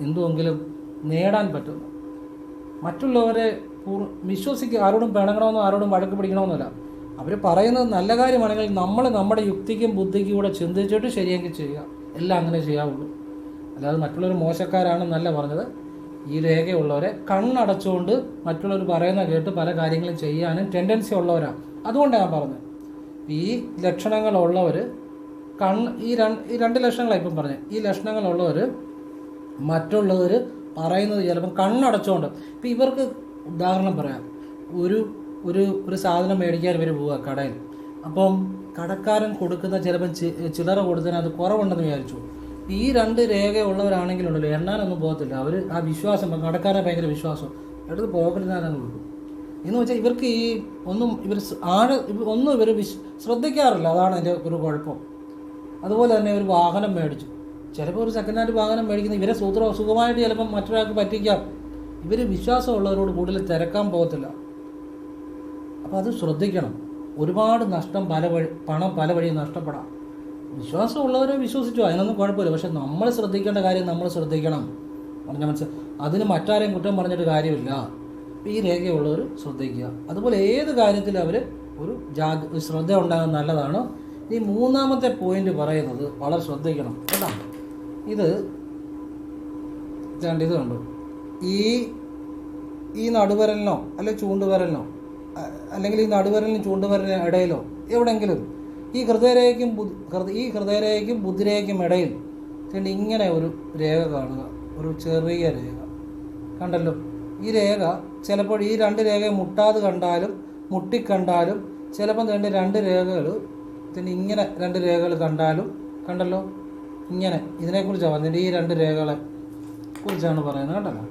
എന്തുമെങ്കിലും നേടാൻ പറ്റുന്നു. മറ്റുള്ളവരെ പൂർ- വിശ്വസിക്കുക ആരോടും പിണങ്ങണമെന്നോ ആരോടും വഴക്ക് പിടിക്കണമെന്നല്ല. അവർ പറയുന്നത് നല്ല കാര്യമാണെങ്കിൽ നമ്മൾ നമ്മുടെ യുക്തിക്കും ബുദ്ധിക്കും കൂടെ ചിന്തിച്ചിട്ട് ശരിയെങ്കിൽ ചെയ്യുക. എല്ലാം അങ്ങനെ ചെയ്യാവുള്ളൂ. അല്ലാതെ മറ്റുള്ളവർ മോശക്കാരാണെന്നല്ല പറഞ്ഞത്. ഈ രേഖയുള്ളവരെ കണ്ണടച്ചുകൊണ്ട് മറ്റുള്ളവർ പറയുന്ന കേട്ട് പല കാര്യങ്ങളും ചെയ്യാനും ടെൻഡൻസി ഉള്ളവരാണ് അതുകൊണ്ടാണ് ഞാൻ പറഞ്ഞത്. ഈ ലക്ഷണങ്ങളുള്ളവർ കണ്ണ് ഈ രണ്ട് ഈ രണ്ട് ലക്ഷണങ്ങളാണ് ഇപ്പം പറഞ്ഞത് ഈ ലക്ഷണങ്ങളുള്ളവർ മറ്റുള്ളവർ പറയുന്നത് ചിലപ്പം കണ്ണടച്ചുകൊണ്ട് ഇപ്പം ഇവർക്ക് ഉദാഹരണം പറയാം. ഒരു ഒരു ഒരു സാധനം മേടിക്കാൻ ഇവർ പോവുക കടയിൽ. അപ്പം കടക്കാരൻ കൊടുക്കുന്ന ചിലപ്പം ചില്ലറ കൊടുത്തതിന് അത് കുറവുണ്ടെന്ന് വിചാരിച്ചു. ഈ രണ്ട് രേഖയുള്ളവരാണെങ്കിലുണ്ടല്ലോ എണ്ണാനൊന്നും പോകത്തില്ല. അവർ ആ വിശ്വാസം കടക്കാരൻ ഭയങ്കര വിശ്വാസം. എടുത്ത് പോക്കറ്റിനാരങ്ങ് കൊടുക്കും എന്ന് വെച്ചാൽ ഇവർക്ക് ഈ ഒന്നും ഇവർ ആഴ ഒന്നും ഇവർ വിശ് ശ്രദ്ധിക്കാറില്ല. അതാണ് എന്റെ ഒരു കുഴപ്പം. അതുപോലെ തന്നെ ഒരു വാഹനം മേടിച്ചു. ചിലപ്പോൾ ഒരു സെക്കൻഡ് ഹാൻഡ് വാഹനം മേടിക്കുന്ന ഇവരെ സൂത്ര സുഖമായിട്ട് ചിലപ്പം മറ്റൊരാൾക്ക് പറ്റിക്കാം. ഇവർ വിശ്വാസമുള്ളവരോട് കൂടുതൽ തിരക്കാൻ പോകത്തില്ല. അപ്പോൾ അത് ശ്രദ്ധിക്കണം. ഒരുപാട് നഷ്ടം പല വഴി പണം പല വഴിയും നഷ്ടപ്പെടാം. വിശ്വാസമുള്ളവരെ വിശ്വസിച്ചു അതിനൊന്നും കുഴപ്പമില്ല. പക്ഷെ നമ്മൾ ശ്രദ്ധിക്കേണ്ട കാര്യം നമ്മൾ ശ്രദ്ധിക്കണം. പറഞ്ഞ മനസ്സിൽ അതിന് മറ്റാരെയും കുറ്റം പറഞ്ഞിട്ട് കാര്യമില്ല. ഈ രേഖയുള്ളവർ ശ്രദ്ധിക്കുക. അതുപോലെ ഏത് കാര്യത്തിലും അവർ ഒരു ജാഗ് ശ്രദ്ധ ഉണ്ടാകുന്നത് നല്ലതാണ്. ഈ മൂന്നാമത്തെ പോയിന്റ് പറയുന്നത് വളരെ ശ്രദ്ധിക്കണം. കേട്ടോ? ഇത് രണ്ട് ഇത് കണ്ടു. ഈ ഈ നടുവരലിനോ അല്ലെ ചൂണ്ടുവരലിനോ അല്ലെങ്കിൽ ഈ നടുവരലിനും ചൂണ്ടുവരലിനും ഇടയിലോ എവിടെയെങ്കിലും ഈ ഹൃദയരേഖയ്ക്കും ഈ ഹൃദയരേഖയ്ക്കും ബുദ്ധിരേഖയ്ക്കും ഇടയിൽ രണ്ട് ഇങ്ങനെ ഒരു രേഖ കാണുക ഒരു ചെറിയ രേഖ. കണ്ടല്ലോ? ഈ രേഖ ചിലപ്പോൾ ഈ രണ്ട് രേഖ മുട്ടാതെ കണ്ടാലും മുട്ടിക്കണ്ടാലും ചിലപ്പം രണ്ട് രണ്ട് രേഖകൾ പിന്നെ ഇങ്ങനെ രണ്ട് രേഖകൾ കണ്ടാലും കണ്ടല്ലോ? ഇങ്ങനെ ഇതിനെക്കുറിച്ചാണ് പറഞ്ഞത്. ഈ രണ്ട് രേഖകളെ കുറിച്ചാണ് പറയുന്നത് കേട്ടല്ലോ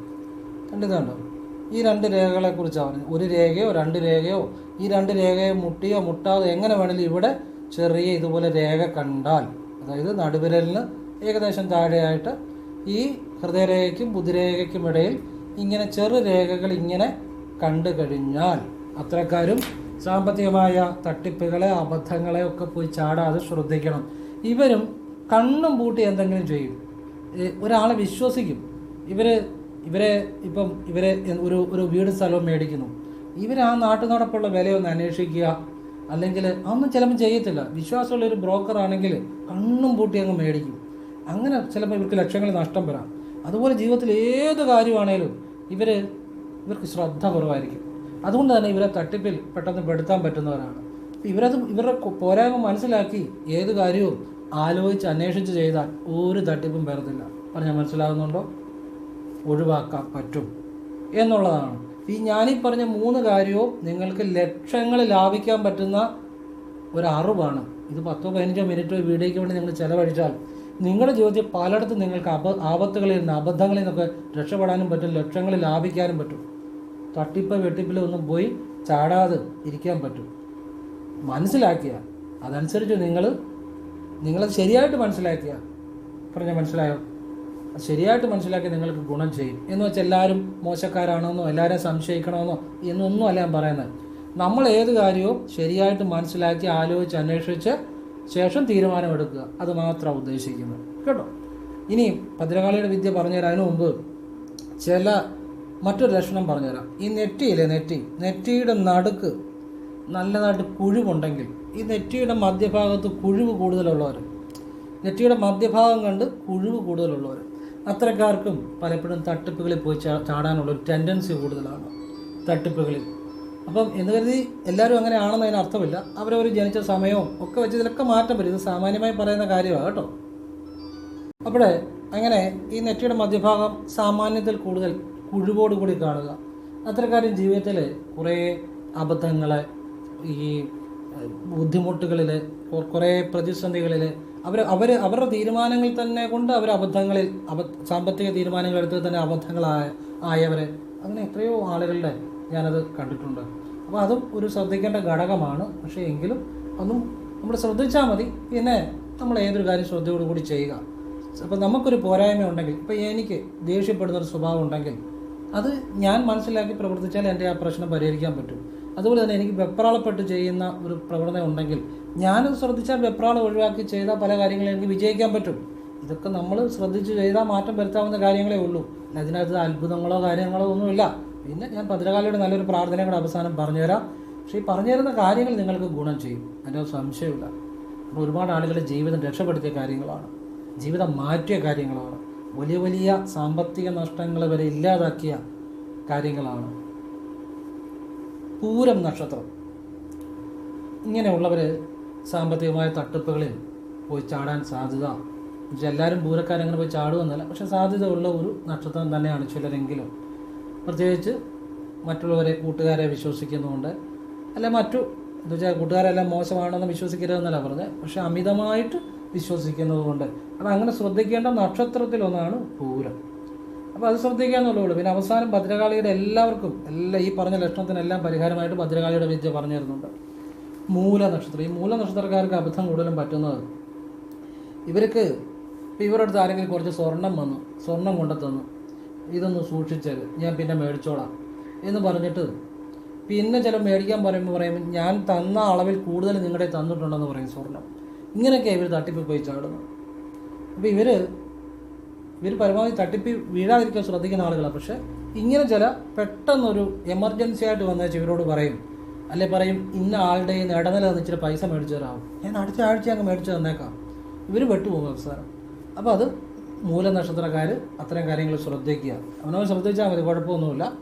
കണ്ടത് കണ്ടോ? ഈ രണ്ട് രേഖകളെ കുറിച്ചാണ് പറഞ്ഞത്. ഒരു രേഖയോ രണ്ട് രേഖയോ ഈ രണ്ട് രേഖയെ മുട്ടിയോ മുട്ടാതോ എങ്ങനെ വേണമെങ്കിലും ഇവിടെ ചെറിയ ഇതുപോലെ രേഖ കണ്ടാൽ അതായത് നടുവിരലിന് ഏകദേശം താഴെയായിട്ട് ഈ ഹൃദയരേഖയ്ക്കും ബുദ്ധിരേഖയ്ക്കും ഇടയിൽ ഇങ്ങനെ ചെറു രേഖകൾ ഇങ്ങനെ കണ്ടു കഴിഞ്ഞാൽ അത്തരക്കാരും സാമ്പത്തികമായ തട്ടിപ്പുകളെ അബദ്ധങ്ങളെ ഒക്കെ പോയി ചാടാതെ ശ്രദ്ധിക്കണം. ഇവരും കണ്ണും പൂട്ടി എന്തെങ്കിലും ചെയ്യും. ഒരാളെ വിശ്വസിക്കും. ഇവർ ഇവരെ ഇപ്പം ഇവരെ ഒരു ഒരു വീട് സ്ഥലവും മേടിക്കുന്നു. ഇവർ ആ നാട്ടുനടപ്പുള്ള വിലയൊന്ന് അന്വേഷിക്കുക. അല്ലെങ്കിൽ അതൊന്നും ചിലപ്പോൾ ചെയ്യത്തില്ല. വിശ്വാസമുള്ള ഒരു ബ്രോക്കർ ആണെങ്കിൽ കണ്ണും പൂട്ടി അങ്ങ് മേടിക്കും. അങ്ങനെ ചിലപ്പോൾ ഇവർക്ക് ലക്ഷങ്ങൾ നഷ്ടം വരാം. അതുപോലെ ജീവിതത്തിൽ ഏത് കാര്യമാണേലും ഇവർ ഇവർക്ക് ശ്രദ്ധ കുറവായിരിക്കും. അതുകൊണ്ട് തന്നെ ഇവരെ തട്ടിപ്പിൽ പെട്ടെന്ന് പെടുത്താൻ പറ്റുന്നവരാണ്. ഇവരത് ഇവരുടെ പോരായ്മ മനസ്സിലാക്കി ഏത് കാര്യവും ആലോചിച്ച് അന്വേഷിച്ച് ചെയ്താൽ ഒരു തട്ടിപ്പും വരത്തില്ല. പറഞ്ഞാൽ മനസ്സിലാകുന്നുണ്ടോ? ഒഴിവാക്കാൻ പറ്റും എന്നുള്ളതാണ്. ഈ ഞാനീ പറഞ്ഞ മൂന്ന് കാര്യവും നിങ്ങൾക്ക് ലക്ഷങ്ങൾ ലാഭിക്കാൻ പറ്റുന്ന ഒരു ഇത് പത്തോ പതിനഞ്ചോ മിനിറ്റോ വീഡിയോയ്ക്ക് വേണ്ടി നിങ്ങൾ ചിലവഴിച്ചാൽ നിങ്ങളുടെ ജീവിതത്തിൽ പലയിടത്തും നിങ്ങൾക്ക് അബ ആപത്തുകളിൽ നിന്ന് അബദ്ധങ്ങളിൽ നിന്നൊക്കെ രക്ഷപ്പെടാനും പറ്റും ലക്ഷങ്ങൾ ലാഭിക്കാനും പറ്റും. തട്ടിപ്പ് വെട്ടിപ്പിൽ ഒന്നും പോയി ചാടാതെ ഇരിക്കാൻ പറ്റും. മനസ്സിലാക്കിയാൽ അതനുസരിച്ച് നിങ്ങൾ നിങ്ങളത് ശരിയായിട്ട് മനസ്സിലാക്കിയ? പറഞ്ഞ മനസ്സിലായോ? ശരിയായിട്ട് മനസ്സിലാക്കി നിങ്ങൾക്ക് ഗുണം ചെയ്യും. എന്ന് വെച്ചാൽ എല്ലാവരും മോശക്കാരാണെന്നോ എല്ലാവരെയും സംശയിക്കണമെന്നോ എന്നൊന്നും അല്ല ഞാൻ പറയുന്നത്. നമ്മൾ ഏത് കാര്യവും ശരിയായിട്ട് മനസ്സിലാക്കി ആലോചിച്ച് അന്വേഷിച്ച് ശേഷം തീരുമാനമെടുക്കുക അത് മാത്രമാണ് ഉദ്ദേശിക്കുന്നത്. കേട്ടോ? ഇനി ഭദ്രകാളിയുടെ വിദ്യ പറഞ്ഞുതരാം. അതിനു മുമ്പ് ചില മറ്റൊരു ലക്ഷണം പറഞ്ഞുതരാം. ഈ നെറ്റിയില്ലേ നെറ്റി? നെറ്റിയുടെ നടുക്ക് നല്ലതായിട്ട് കുഴിവുണ്ടെങ്കിൽ ഈ നെറ്റിയുടെ മധ്യഭാഗത്ത് കുഴിവ് കൂടുതലുള്ളവർ നെറ്റിയുടെ മധ്യഭാഗം കണ്ട് കുഴിവ് കൂടുതലുള്ളവർ അത്തരക്കാർക്കും പലപ്പോഴും തട്ടിപ്പുകളിൽ പോയി ചാ ചാടാനുള്ള ഒരു ടെൻഡൻസി കൂടുതലാണ് തട്ടിപ്പുകളിൽ. അപ്പം എന്ന് കരുതി എല്ലാവരും അങ്ങനെ ആണെന്ന് അതിന് അർത്ഥമില്ല. അവരവർ ജനിച്ച സമയവും ഒക്കെ വെച്ച് ഇതിലൊക്കെ മാറ്റം വരും. ഇത് സാമാന്യമായി പറയുന്ന കാര്യമാണ് കേട്ടോ. അവിടെ അങ്ങനെ ഈ നെറ്റിയുടെ മധ്യഭാഗം സാമാന്യത്തിൽ കൂടുതൽ കുഴിവോടുകൂടി കാണുക. അത്തരക്കാരും ജീവിതത്തിൽ കുറേ അബദ്ധങ്ങളെ ഈ ബുദ്ധിമുട്ടുകളിൽ കുറേ പ്രതിസന്ധികളിൽ അവർ അവർ അവരുടെ തീരുമാനങ്ങൾ തന്നെ കൊണ്ട് അവർ അബദ്ധങ്ങളിൽ അബ സാമ്പത്തിക തീരുമാനങ്ങൾ എടുത്ത് തന്നെ അബദ്ധങ്ങളായ ആയവരെ അങ്ങനെ എത്രയോ ആളുകളുടെ ഞാനത് കണ്ടിട്ടുണ്ട്. അപ്പോൾ അതും ഒരു ശ്രദ്ധിക്കേണ്ട ഘടകമാണ്. പക്ഷേ എങ്കിലും ഒന്നും നമ്മൾ ശ്രദ്ധിച്ചാൽ മതി. പിന്നെ നമ്മൾ ഏതൊരു കാര്യം ശ്രദ്ധയോടുകൂടി ചെയ്യുക. അപ്പോൾ നമുക്കൊരു പോരായ്മ ഉണ്ടെങ്കിൽ ഇപ്പം എനിക്ക് ദേഷ്യപ്പെടുന്ന ഒരു സ്വഭാവം ഉണ്ടെങ്കിൽ അത് ഞാൻ മനസ്സിലാക്കി പ്രവർത്തിച്ചാൽ എന്റെ ആ പ്രശ്നം പരിഹരിക്കാൻ പറ്റും. അതുപോലെ തന്നെ എനിക്ക് വെപ്രാളപ്പെട്ട് ചെയ്യുന്ന ഒരു പ്രവണത ഉണ്ടെങ്കിൽ ഞാനത് ശ്രദ്ധിച്ചാൽ വെപ്രാളം ഒഴിവാക്കി ചെയ്താൽ പല കാര്യങ്ങളും എനിക്ക് വിജയിക്കാൻ പറ്റും. ഇതൊക്കെ നമ്മൾ ശ്രദ്ധിച്ച് ചെയ്താൽ മാറ്റം വരുത്താവുന്ന കാര്യങ്ങളേ ഉള്ളൂ. അതിനകത്ത് അത്ഭുതങ്ങളോ കാര്യങ്ങളോ ഒന്നുമില്ല. പിന്നെ ഞാൻ ഭദ്രകാളിയുടെ നല്ലൊരു പ്രാർത്ഥനയും കൂടെ അവസാനം പറഞ്ഞുതരാം. പക്ഷേ ഈ പറഞ്ഞു തരുന്ന കാര്യങ്ങൾ നിങ്ങൾക്ക് ഗുണം ചെയ്യും. അതിന്റെ സംശയമില്ല ഒരുപാട് ആളുകളുടെ ജീവിതം രക്ഷപ്പെടുത്തിയ കാര്യങ്ങളാണ്. ജീവിതം മാറ്റിയ കാര്യങ്ങളാണ്. വലിയ വലിയ സാമ്പത്തിക നഷ്ടങ്ങൾ വരെ ഇല്ലാതാക്കിയ കാര്യങ്ങളാണ്. പൂരം നക്ഷത്രം. ഇങ്ങനെയുള്ളവർ സാമ്പത്തികമായ തട്ടിപ്പുകളിൽ പോയി ചാടാൻ സാധ്യത. എല്ലാവരും പൂരക്കാരങ്ങനെ പോയി ചാടുമെന്നല്ല. പക്ഷെ സാധ്യത ഉള്ള ഒരു നക്ഷത്രം തന്നെയാണ് ചിലരെങ്കിലും. പ്രത്യേകിച്ച് മറ്റുള്ളവരെ കൂട്ടുകാരെ വിശ്വസിക്കുന്നതുകൊണ്ട്. അല്ല മറ്റു എന്ന് വെച്ചാൽ കൂട്ടുകാരെല്ലാം മോശമാണെന്ന് വിശ്വസിക്കരുതെന്നല്ല പറഞ്ഞത്. പക്ഷെ അമിതമായിട്ട് വിശ്വസിക്കുന്നത് കൊണ്ട് അപ്പം അങ്ങനെ ശ്രദ്ധിക്കേണ്ട നക്ഷത്രത്തിലൊന്നാണ് പൂരം. അപ്പോൾ അത് ശ്രദ്ധിക്കാന്നുള്ളൂ പിന്നെ അവസാനം ഭദ്രകാളിയുടെ എല്ലാവർക്കും എല്ലാ ഈ പറഞ്ഞ ലക്ഷണത്തിനെല്ലാം പരിഹാരമായിട്ട് ഭദ്രകാളിയുടെ വിദ്യ പറഞ്ഞു തരുന്നുണ്ട്. മൂല നക്ഷത്രം. ഈ മൂല നക്ഷത്രക്കാർക്ക് അബദ്ധം കൂടുതലും പറ്റുന്നത് ഇവർക്ക് ഇപ്പം ഇവരുടെ അടുത്ത് ആരെങ്കിലും കുറച്ച് സ്വർണം വന്നു സ്വർണം കൊണ്ടെത്തുന്നു. തന്നു ഇതൊന്ന് സൂക്ഷിച്ചത് ഞാൻ പിന്നെ മേടിച്ചോളാം എന്ന് പറഞ്ഞിട്ട് പിന്നെ ചില മേടിക്കാൻ പറയുമ്പോൾ പറയുമ്പോൾ ഞാൻ തന്ന അളവിൽ കൂടുതൽ നിങ്ങളുടെ തന്നിട്ടുണ്ടെന്ന് പറയും സ്വർണം. ഇങ്ങനെയൊക്കെ ഇവർ തട്ടിപ്പ് പോയി ചാടുന്നു. അപ്പോൾ ഇവർ ഇവർ പരമാവധി തട്ടിപ്പി വീഴാതിരിക്കാൻ ശ്രദ്ധിക്കുന്ന ആളുകളാണ് പക്ഷേ ഇങ്ങനെ ചില പെട്ടെന്നൊരു എമർജൻസി ആയിട്ട് വന്ന ഇവരോട് പറയും. അല്ലെ പറയും ഇന്ന ആളുടെ ഇടനില ഇച്ചിരി പൈസ മേടിച്ചു തരാവും? ഞാൻ അടുത്ത ആഴ്ച അങ്ങ് മേടിച്ചു തന്നേക്കാം. ഇവർ വെട്ടുപോകും അവസാനം. അപ്പോൾ അത് മൂലനക്ഷത്രക്കാർ അത്തരം കാര്യങ്ങൾ ശ്രദ്ധിക്കുക. അവനവൻ ശ്രദ്ധിച്ചാൽ മതി കുഴപ്പമൊന്നുമില്ല.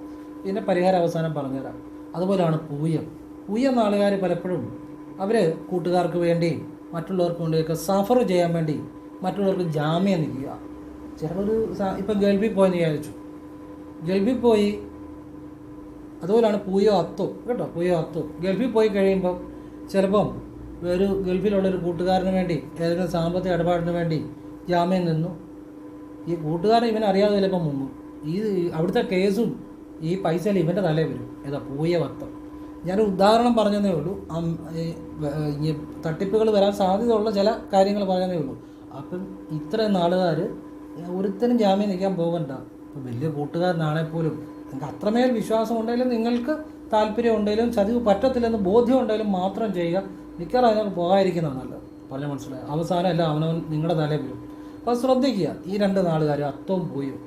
പിന്നെ പരിഹാരം അവസാനം പറഞ്ഞുതരാം. അതുപോലെയാണ് പൂയം. പൂയം എന്ന ആളുകാർ പലപ്പോഴും അവർ കൂട്ടുകാർക്ക് വേണ്ടി മറ്റുള്ളവർക്ക് വേണ്ടിയൊക്കെ സഫർ ചെയ്യാൻ വേണ്ടി മറ്റുള്ളവർക്ക് ജാമ്യം നിൽക്കുക ചിലപ്പോൾ ഒരു ഇപ്പം ഗൾഫിൽ പോയെന്ന് വിചാരിച്ചു. ഗൾഫിൽ പോയി അതുപോലെയാണ് പൂയോ അത്തോ കേട്ടോ പൂയോ അത്തോ. ഗൾഫിൽ പോയി കഴിയുമ്പോൾ ചിലപ്പം ഒരു ഗൾഫിലുള്ള ഒരു കൂട്ടുകാരന് വേണ്ടി ഏതെങ്കിലും സാമ്പത്തിക ഇടപാടിന് വേണ്ടി ജാമ്യം നിന്നു. ഈ കൂട്ടുകാരൻ ഇവൻ അറിയാതെ ചിലപ്പം മുങ്ങും ഈ അവിടുത്തെ കേസും ഈ പൈസയിൽ ഇവന്റെ തലയിൽ വരും. ഏതാ പൂയ വത്തം ഞാനൊരു ഉദാഹരണം പറഞ്ഞതേ ഉള്ളൂ. ഈ തട്ടിപ്പുകൾ വരാൻ സാധ്യതയുള്ള ചില കാര്യങ്ങൾ പറഞ്ഞതേ ഉള്ളൂ. അപ്പം ഇത്രയും നാളുകാർ ഒരുത്തരും ജാമ്യം നിൽക്കാൻ പോകണ്ട ഇപ്പം വലിയ കൂട്ടുകാരനാണെങ്കിൽ പോലും നിങ്ങൾക്ക് അത്രമേൽ വിശ്വാസം ഉണ്ടെങ്കിലും നിങ്ങൾക്ക് താല്പര്യം ഉണ്ടെങ്കിലും ചതിവ് പറ്റത്തില്ലെന്ന് ബോധ്യം ഉണ്ടെങ്കിലും മാത്രം ചെയ്യുക. മിക്കവാറും അതിനൊക്കെ പോകാതിരിക്കുന്നതാണ് നല്ലത്. പറഞ്ഞ മനസ്സിലായി? അവസാനം എല്ലാം അവനവൻ നിങ്ങളുടെ തലയിൽ വരും അപ്പോൾ ശ്രദ്ധിക്കുക. ഈ രണ്ട് നാളുകാർ അത്തവും പോയും.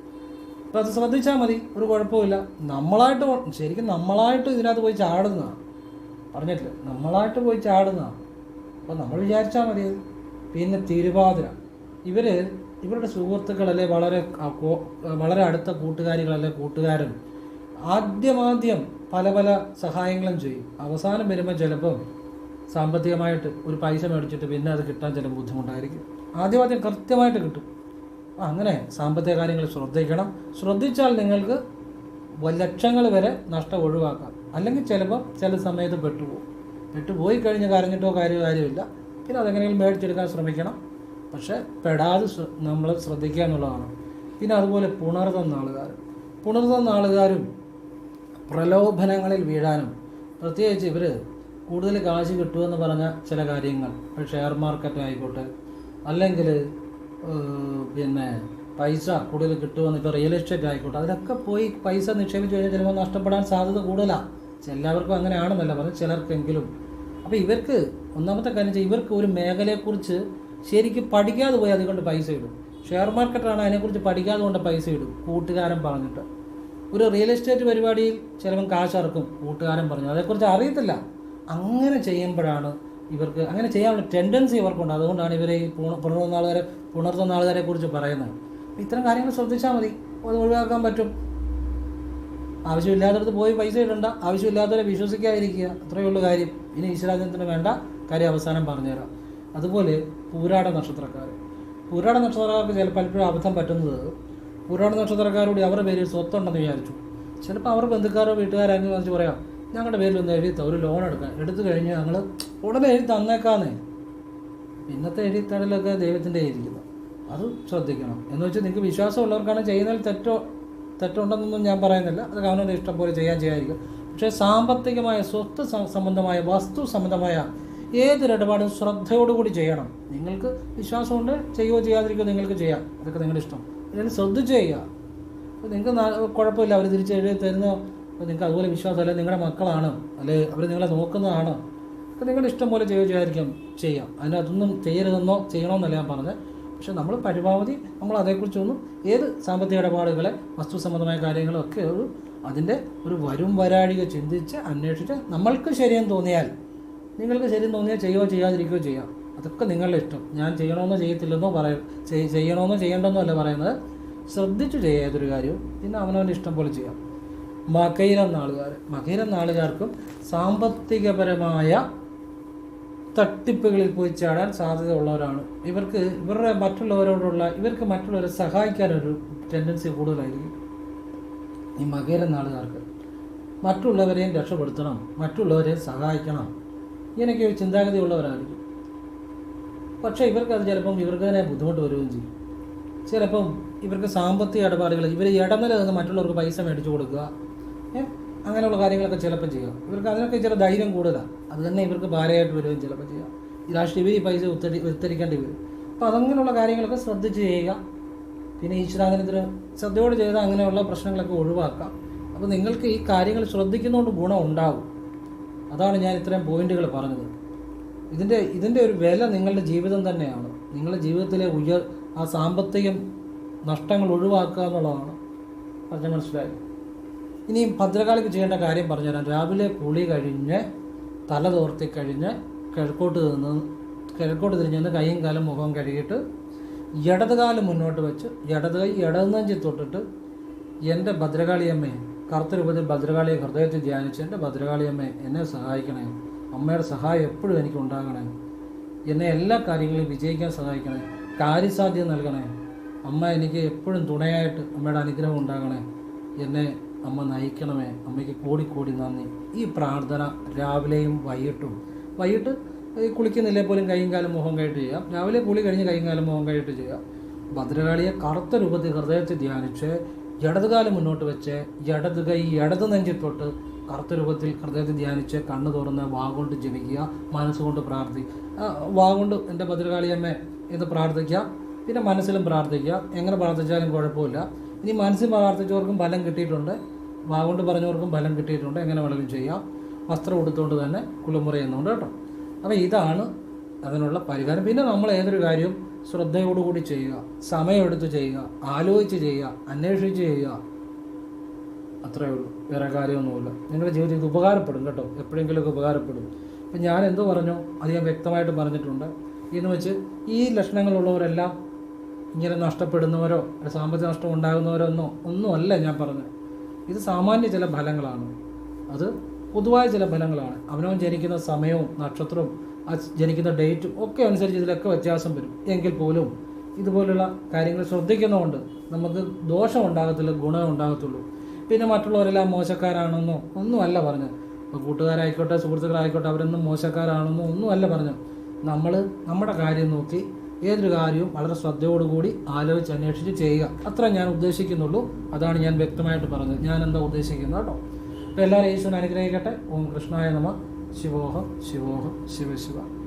അപ്പോൾ അത് ശ്രദ്ധിച്ചാൽ മതി. ഒരു കുഴപ്പമില്ല നമ്മളായിട്ട് ശരിക്കും നമ്മളായിട്ട് ഇതിനകത്ത് പോയി ചാടുന്നതാണ് പറഞ്ഞിട്ടില്ല? നമ്മളായിട്ട് പോയി ചാടുന്നതാണ് അപ്പോൾ നമ്മൾ വിചാരിച്ചാൽ മതി. പിന്നെ തിരുവാതിര. ഇവർ ഇവരുടെ സുഹൃത്തുക്കളല്ലേ വളരെ വളരെ അടുത്ത കൂട്ടുകാരികളല്ലേ കൂട്ടുകാരും ആദ്യമാദ്യം പല പല സഹായങ്ങളും ചെയ്യും. അവസാനം വരുമ്പോൾ ചിലപ്പം സാമ്പത്തികമായിട്ട് ഒരു പൈസ മേടിച്ചിട്ട് പിന്നെ അത് കിട്ടാൻ ചില ബുദ്ധിമുട്ടായിരിക്കും. ആദ്യമാദ്യം കൃത്യമായിട്ട് കിട്ടും. അങ്ങനെ സാമ്പത്തിക കാര്യങ്ങൾ ശ്രദ്ധിക്കണം. ശ്രദ്ധിച്ചാൽ നിങ്ങൾക്ക് ലക്ഷങ്ങൾ വരെ നഷ്ടം ഒഴിവാക്കാം. അല്ലെങ്കിൽ ചിലപ്പോൾ ചില സമയത്ത് പെട്ടുപോകും. പെട്ടുപോയി കഴിഞ്ഞ് കരഞ്ഞിട്ടോ കാര്യമോ കാര്യമില്ല. പിന്നെ അതെങ്ങനെയെങ്കിലും മേടിച്ചെടുക്കാൻ ശ്രമിക്കണം. പക്ഷേ പെടാതെ നമ്മൾ ശ്രദ്ധിക്കുക എന്നുള്ളതാണ്. പിന്നെ അതുപോലെ പുണർന്ന നാളുകാർ പുണർന്ന നാളുകാരും പ്രലോഭനങ്ങളിൽ വീഴാനും പ്രത്യേകിച്ച് ഇവർ കൂടുതൽ കാശ് കിട്ടുമെന്ന് പറഞ്ഞ ചില കാര്യങ്ങൾ. ഷെയർ മാർക്കറ്റ് ആയിക്കോട്ടെ അല്ലെങ്കിൽ പിന്നെ പൈസ കൂടുതൽ കിട്ടുമെന്ന് ഇപ്പോൾ റിയൽ എസ്റ്റേറ്റ് ആയിക്കോട്ടെ അതിലൊക്കെ പോയി പൈസ നിക്ഷേപിച്ച് കഴിഞ്ഞാൽ ചിലപ്പോൾ നഷ്ടപ്പെടാൻ സാധ്യത കൂടുതലാണ് എല്ലാവർക്കും അങ്ങനെയാണെന്നല്ല പറഞ്ഞു ചിലർക്കെങ്കിലും. അപ്പോൾ ഇവർക്ക് ഒന്നാമത്തെ കാര്യം വെച്ചാൽ ഇവർക്ക് ഒരു മേഖലയെക്കുറിച്ച് ശരിക്കും പഠിക്കാതെ പോയി അതുകൊണ്ട് പൈസ ഇടും. ഷെയർ മാർക്കറ്റാണ് അതിനെക്കുറിച്ച് പഠിക്കാതെ കൊണ്ട് പൈസ ഇടും കൂട്ടുകാരൻ പറഞ്ഞിട്ട്. ഒരു റിയൽ എസ്റ്റേറ്റ് പരിപാടിയിൽ ചിലവൻ കാശ് ഇറക്കും കൂട്ടുകാരൻ പറഞ്ഞു. അതേക്കുറിച്ച് അറിയത്തില്ല. അങ്ങനെ ചെയ്യുമ്പോഴാണ് ഇവർക്ക് അങ്ങനെ ചെയ്യാനുള്ള ടെൻഡൻസി ഇവർക്കുണ്ട്. അതുകൊണ്ടാണ് ഇവരെ ഈ പുണ പുണർന്ന ആൾക്കാരെ പുണർത്തുന്ന ആൾക്കാരെ കുറിച്ച് പറയുന്നത്. ഇത്തരം കാര്യങ്ങൾ ശ്രദ്ധിച്ചാൽ മതി. അത് ഒഴിവാക്കാൻ പറ്റും. ആവശ്യമില്ലാത്തടത്ത് പോയി പൈസ ഇടണ്ട. ആവശ്യമില്ലാത്തവരെ വിശ്വസിക്കാതിരിക്കുക. അത്രയേ ഉള്ളൂ കാര്യം. ഇനി ഈശ്വരാജനത്തിന് വേണ്ട കാര്യം അവസാനം പറഞ്ഞുതരാം. അതുപോലെ പൂരാട നക്ഷത്രക്കാർ. പൂരാട നക്ഷത്രക്കാർക്ക് ചില പലപ്പോഴും അബദ്ധം പറ്റുന്നത് പൂരാട നക്ഷത്രക്കാരോട് അവരുടെ പേരിൽ സ്വത്തുണ്ടെന്ന് വിചാരിച്ചു. ചിലപ്പോൾ അവർ ബന്ധുക്കാരോ വീട്ടുകാരെങ്കിലും വെച്ച് പറയാം ഞങ്ങളുടെ പേരിൽ ഒന്ന് എഴുതി ഒരു ലോൺ എടുക്കാൻ. എടുത്തു കഴിഞ്ഞ് ഞങ്ങൾ ഉടനെ എഴുതി തന്നേക്കാന്നേ. ഇന്നത്തെ എഴുതിത്തടലൊക്കെ ദൈവത്തിന്റെ ഇരിക്കുന്നു അത് ശ്രദ്ധിക്കണം. എന്ന് വെച്ചാൽ നിങ്ങൾക്ക് വിശ്വാസമുള്ളവർക്കാണ് ചെയ്യുന്നതിൽ തെറ്റോ തെറ്റുണ്ടെന്നൊന്നും ഞാൻ പറയുന്നില്ല. അത് അവനവന്റെ ഇഷ്ടം പോലെ ചെയ്യാൻ ചെയ്യാതിരിക്കും പക്ഷേ സാമ്പത്തികമായ സ്വത്ത് സംബന്ധമായ വസ്തു സംബന്ധമായ ഏതൊരിടപാടും ശ്രദ്ധയോടുകൂടി ചെയ്യണം. നിങ്ങൾക്ക് വിശ്വാസമുണ്ട് ചെയ്യുകയോ ചെയ്യാതിരിക്കുകയോ നിങ്ങൾക്ക് ചെയ്യാം. അതൊക്കെ നിങ്ങളുടെ ഇഷ്ടം. ഇതിന് ശ്രദ്ധിച്ച് ചെയ്യുക. നിങ്ങൾക്ക് കുഴപ്പമില്ല അവർ തിരിച്ച് എഴുതി തരുന്നോ? നിങ്ങൾക്ക് അതുപോലെ വിശ്വാസം അല്ലെങ്കിൽ നിങ്ങളുടെ മക്കളാണ് അല്ലെ? അവർ നിങ്ങളെ നോക്കുന്നതാണ്. അപ്പോൾ നിങ്ങളുടെ ഇഷ്ടം പോലെ ചെയ്യുകയോ ചെയ്യാതിരിക്കാം ചെയ്യാം. അതിനകത്തൊന്നും ചെയ്യരുതെന്നോ ചെയ്യണമെന്നല്ല ഞാൻ പറഞ്ഞത്. പക്ഷേ നമ്മൾ പരമാവധി നമ്മൾ അതേക്കുറിച്ചൊന്നും ഏത് സാമ്പത്തിക ഇടപാടുകളെ വസ്തു സംബന്ധമായ കാര്യങ്ങളൊക്കെ ഒരു അതിന്റെ ഒരു വരും വരാഴിക ചിന്തിച്ച് അന്വേഷിച്ച് നമ്മൾക്ക് ശരിയെന്ന് തോന്നിയാൽ നിങ്ങൾക്ക് ശരിയെന്ന് തോന്നിയാൽ ചെയ്യോ ചെയ്യാതിരിക്കുകയോ ചെയ്യാം. അതൊക്കെ നിങ്ങളുടെ ഇഷ്ടം. ഞാൻ ചെയ്യണമെന്നോ ചെയ്യത്തില്ലെന്നോ പറയും ചെയ്- ചെയ്യണമെന്നോ ചെയ്യേണ്ടെന്നോ അല്ല പറയുന്നത്. ശ്രദ്ധിച്ചു ചെയ്യുക ഏതൊരു കാര്യവും. പിന്നെ അവനവന്റെ ഇഷ്ടം പോലെ ചെയ്യാം. മകയിരം നാളുകാർ. മകയിരം നാളുകാർക്കും സാമ്പത്തികപരമായ തട്ടിപ്പുകളിൽ പോയി ചാടാൻ സാധ്യത ഉള്ളവരാണ്. ഇവർക്ക് ഇവരുടെ മറ്റുള്ളവരോടുള്ള ഇവർക്ക് മറ്റുള്ളവരെ സഹായിക്കാനൊരു ടെൻഡൻസി കൂടുതലായിരിക്കും. ഈ മകര നാളുകാർക്ക് മറ്റുള്ളവരെയും രക്ഷപ്പെടുത്തണം. മറ്റുള്ളവരെ സഹായിക്കണം. ഇങ്ങനെയൊക്കെ ഒരു ചിന്താഗതി ഉള്ളവരായിരിക്കും പക്ഷേ ഇവർക്ക് അത് ചിലപ്പം ഇവർക്ക് തന്നെ ബുദ്ധിമുട്ട് വരികയും ചെയ്യും. ചിലപ്പം ഇവർക്ക് സാമ്പത്തിക ഇടപാടുകൾ ഇവർ ഇടനില നിന്ന് മറ്റുള്ളവർക്ക് പൈസ മേടിച്ചു കൊടുക്കുക അങ്ങനെയുള്ള കാര്യങ്ങളൊക്കെ ചിലപ്പം ചെയ്യുക ഇവർക്ക് അതിനൊക്കെ ചില ധൈര്യം കൂടുതലാണ് അത് തന്നെ ഇവർക്ക് ഭാരമായിട്ട് വരികയും ചിലപ്പോൾ ചെയ്യാം. ലാസ്റ്റ് ഇവർ ഈ പൈസ ഉത്തരി ഉത്തരിക്കേണ്ടി വരും. അപ്പോൾ അതങ്ങനെയുള്ള കാര്യങ്ങളൊക്കെ ശ്രദ്ധിച്ച് ചെയ്യുക. പിന്നെ ഈശ്വരാധനത്തിന് ശ്രദ്ധയോട് ചെയ്താൽ അങ്ങനെയുള്ള പ്രശ്നങ്ങളൊക്കെ ഒഴിവാക്കാം. അപ്പോൾ നിങ്ങൾക്ക് ഈ കാര്യങ്ങൾ ശ്രദ്ധിക്കുന്നതുകൊണ്ട് ഗുണം ഉണ്ടാകും അതാണ് ഞാൻ ഇത്രയും പോയിന്റുകൾ പറഞ്ഞത്. ഇതിന്റെ ഇതിന്റെ ഒരു വില നിങ്ങളുടെ ജീവിതം തന്നെയാണ്. നിങ്ങളുടെ ജീവിതത്തിലെ ഉയർ ആ സാമ്പത്തികം നഷ്ടങ്ങൾ ഒഴിവാക്കുക എന്നുള്ളതാണ് പറഞ്ഞ മനസ്സിലായി? ഇനി ഭദ്രകാളിക്ക് ചെയ്യേണ്ട കാര്യം പറഞ്ഞുതരാം. രാവിലെ കുളി കഴിഞ്ഞ് തല തോർത്തി കഴിഞ്ഞ് കിഴക്കോട്ട് നിന്ന് കിഴക്കോട്ട് തിരിഞ്ഞ് കൈയും കാലും മുഖം കഴുകിയിട്ട് ഇടത് കാലം മുന്നോട്ട് വെച്ച് ഇടത് കൈ ഇടനെഞ്ചി തൊട്ടിട്ട് എന്റെ ഭദ്രകാളിയമ്മയെ കറുത്ത രൂപത്തിൽ ഭദ്രകാളിയെ ഹൃദയത്തിൽ ധ്യാനിച്ച് എന്റെ ഭദ്രകാളിയമ്മ എന്നെ സഹായിക്കണേ. അമ്മയുടെ സഹായം എപ്പോഴും എനിക്ക് ഉണ്ടാകണേ. എന്നെ എല്ലാ കാര്യങ്ങളും വിജയിക്കാൻ സഹായിക്കണേ. കാര്യസാധ്യം നൽകണേ. അമ്മ എനിക്ക് എപ്പോഴും തുണയായിട്ട് അമ്മയുടെ അനുഗ്രഹം ഉണ്ടാകണേ. എന്നെ അമ്മ നയിക്കണമേ. അമ്മയ്ക്ക് കോടി കോടി നന്ദി. ഈ പ്രാർത്ഥന രാവിലെയും വൈകിട്ടും. വൈകിട്ട് കുളിക്കുന്നില്ലേ പോലും കൈയും കാലം മുഖം കഴിട്ട് ചെയ്യാം. രാവിലെ കുളി കഴിഞ്ഞ് കൈയും കാലം മുഖം കഴിട്ട് ചെയ്യാം. ഭദ്രകാളിയെ കറുത്ത രൂപത്തിൽ ഹൃദയത്തിൽ ധ്യാനിച്ച് ഇടതുകാലം മുന്നോട്ട് വെച്ച് ഇടത് കൈ ഇടത് നെഞ്ചിൽ തൊട്ട് കറുത്ത രൂപത്തിൽ ഹൃദയത്തിൽ ധ്യാനിച്ച് കണ്ണു തുറന്ന് വാഗൊണ്ട് ജപിക്കുക മനസ്സുകൊണ്ട് പ്രാർത്ഥി. വാഗൊണ്ട് എന്റെ ഭദ്രകാളിയമ്മേ എന്ന് പ്രാർത്ഥിക്കുക പിന്നെ മനസ്സിലും പ്രാർത്ഥിക്കുക. എങ്ങനെ പ്രാർത്ഥിച്ചാലും കുഴപ്പമില്ല. ഇനി മനസ്സിൽ പ്രാർത്ഥിച്ചവർക്കും ഫലം കിട്ടിയിട്ടുണ്ട്. വാഗൊണ്ട് പറഞ്ഞവർക്കും ഫലം കിട്ടിയിട്ടുണ്ട്. എങ്ങനെ വേണമെങ്കിലും ചെയ്യാം. വസ്ത്രം ഉടുത്തുകൊണ്ട് തന്നെ കുളിമുറ ചെയ്യുന്നുണ്ട് കേട്ടോ. അപ്പോൾ ഇതാണ് അതിനുള്ള പരിഹാരം. പിന്നെ നമ്മൾ ഏതൊരു കാര്യവും ശ്രദ്ധയോടുകൂടി ചെയ്യുക സമയമെടുത്ത് ചെയ്യുക ആലോചിച്ച് ചെയ്യുക അന്വേഷിച്ച് ചെയ്യുക. അത്രയേ ഉള്ളൂ. വേറെ കാര്യമൊന്നുമില്ല. നിങ്ങളുടെ ജീവിതത്തിൽ ഉപകാരപ്പെടും കേട്ടോ. എപ്പോഴെങ്കിലുമൊക്കെ ഉപകാരപ്പെടും. ഇപ്പം ഞാൻ എന്ത് പറഞ്ഞു? അത് ഞാൻ വ്യക്തമായിട്ട് പറഞ്ഞിട്ടുണ്ട്. എന്ന് വെച്ച് ഈ ലക്ഷണങ്ങളുള്ളവരെല്ലാം ഇങ്ങനെ നഷ്ടപ്പെടുന്നവരോ സാമ്പത്തിക നഷ്ടം ഉണ്ടാകുന്നവരോ ഒന്നോ ഒന്നുമല്ല ഞാൻ പറഞ്ഞത്. ഇത് സാമാന്യ ചില ഫലങ്ങളാണ്. അത് പൊതുവായ ചില ഫലങ്ങളാണ്. അവനവൻ ജനിക്കുന്ന സമയവും നക്ഷത്രവും ജനിക്കുന്ന ഡേറ്റും ഒക്കെ അനുസരിച്ച് ഇതിലൊക്കെ വ്യത്യാസം വരും. എങ്കിൽ പോലും ഇതുപോലുള്ള കാര്യങ്ങൾ ശ്രദ്ധിക്കുന്നതുകൊണ്ട് നമുക്ക് ദോഷം ഉണ്ടാകത്തില്ല ഗുണം ഉണ്ടാകത്തുള്ളൂ. പിന്നെ മറ്റുള്ളവരെല്ലാം മോശക്കാരാണെന്നോ ഒന്നുമല്ല പറഞ്ഞത്. ഇപ്പോൾ കൂട്ടുകാരായിക്കോട്ടെ സുഹൃത്തുക്കളായിക്കോട്ടെ അവരൊന്നും മോശക്കാരാണെന്നോ ഒന്നുമല്ല പറഞ്ഞു നമ്മൾ നമ്മുടെ കാര്യം നോക്കി ഏതൊരു കാര്യവും വളരെ ശ്രദ്ധയോടുകൂടി ആലോചിച്ച് അന്വേഷിച്ച് ചെയ്യുക. അത്ര ഞാൻ ഉദ്ദേശിക്കുന്നുള്ളൂ. അതാണ് ഞാൻ വ്യക്തമായിട്ട് പറഞ്ഞത്. ഞാൻ എന്താ ഉദ്ദേശിക്കുന്നത്? കേട്ടോ. അപ്പോൾ എല്ലാവരും ഈശ്വരൻ അനുഗ്രഹിക്കട്ടെ. ഓം കൃഷ്ണായ നമ. ശിവോഹം ശിവോഹം ശിവ ശിവ.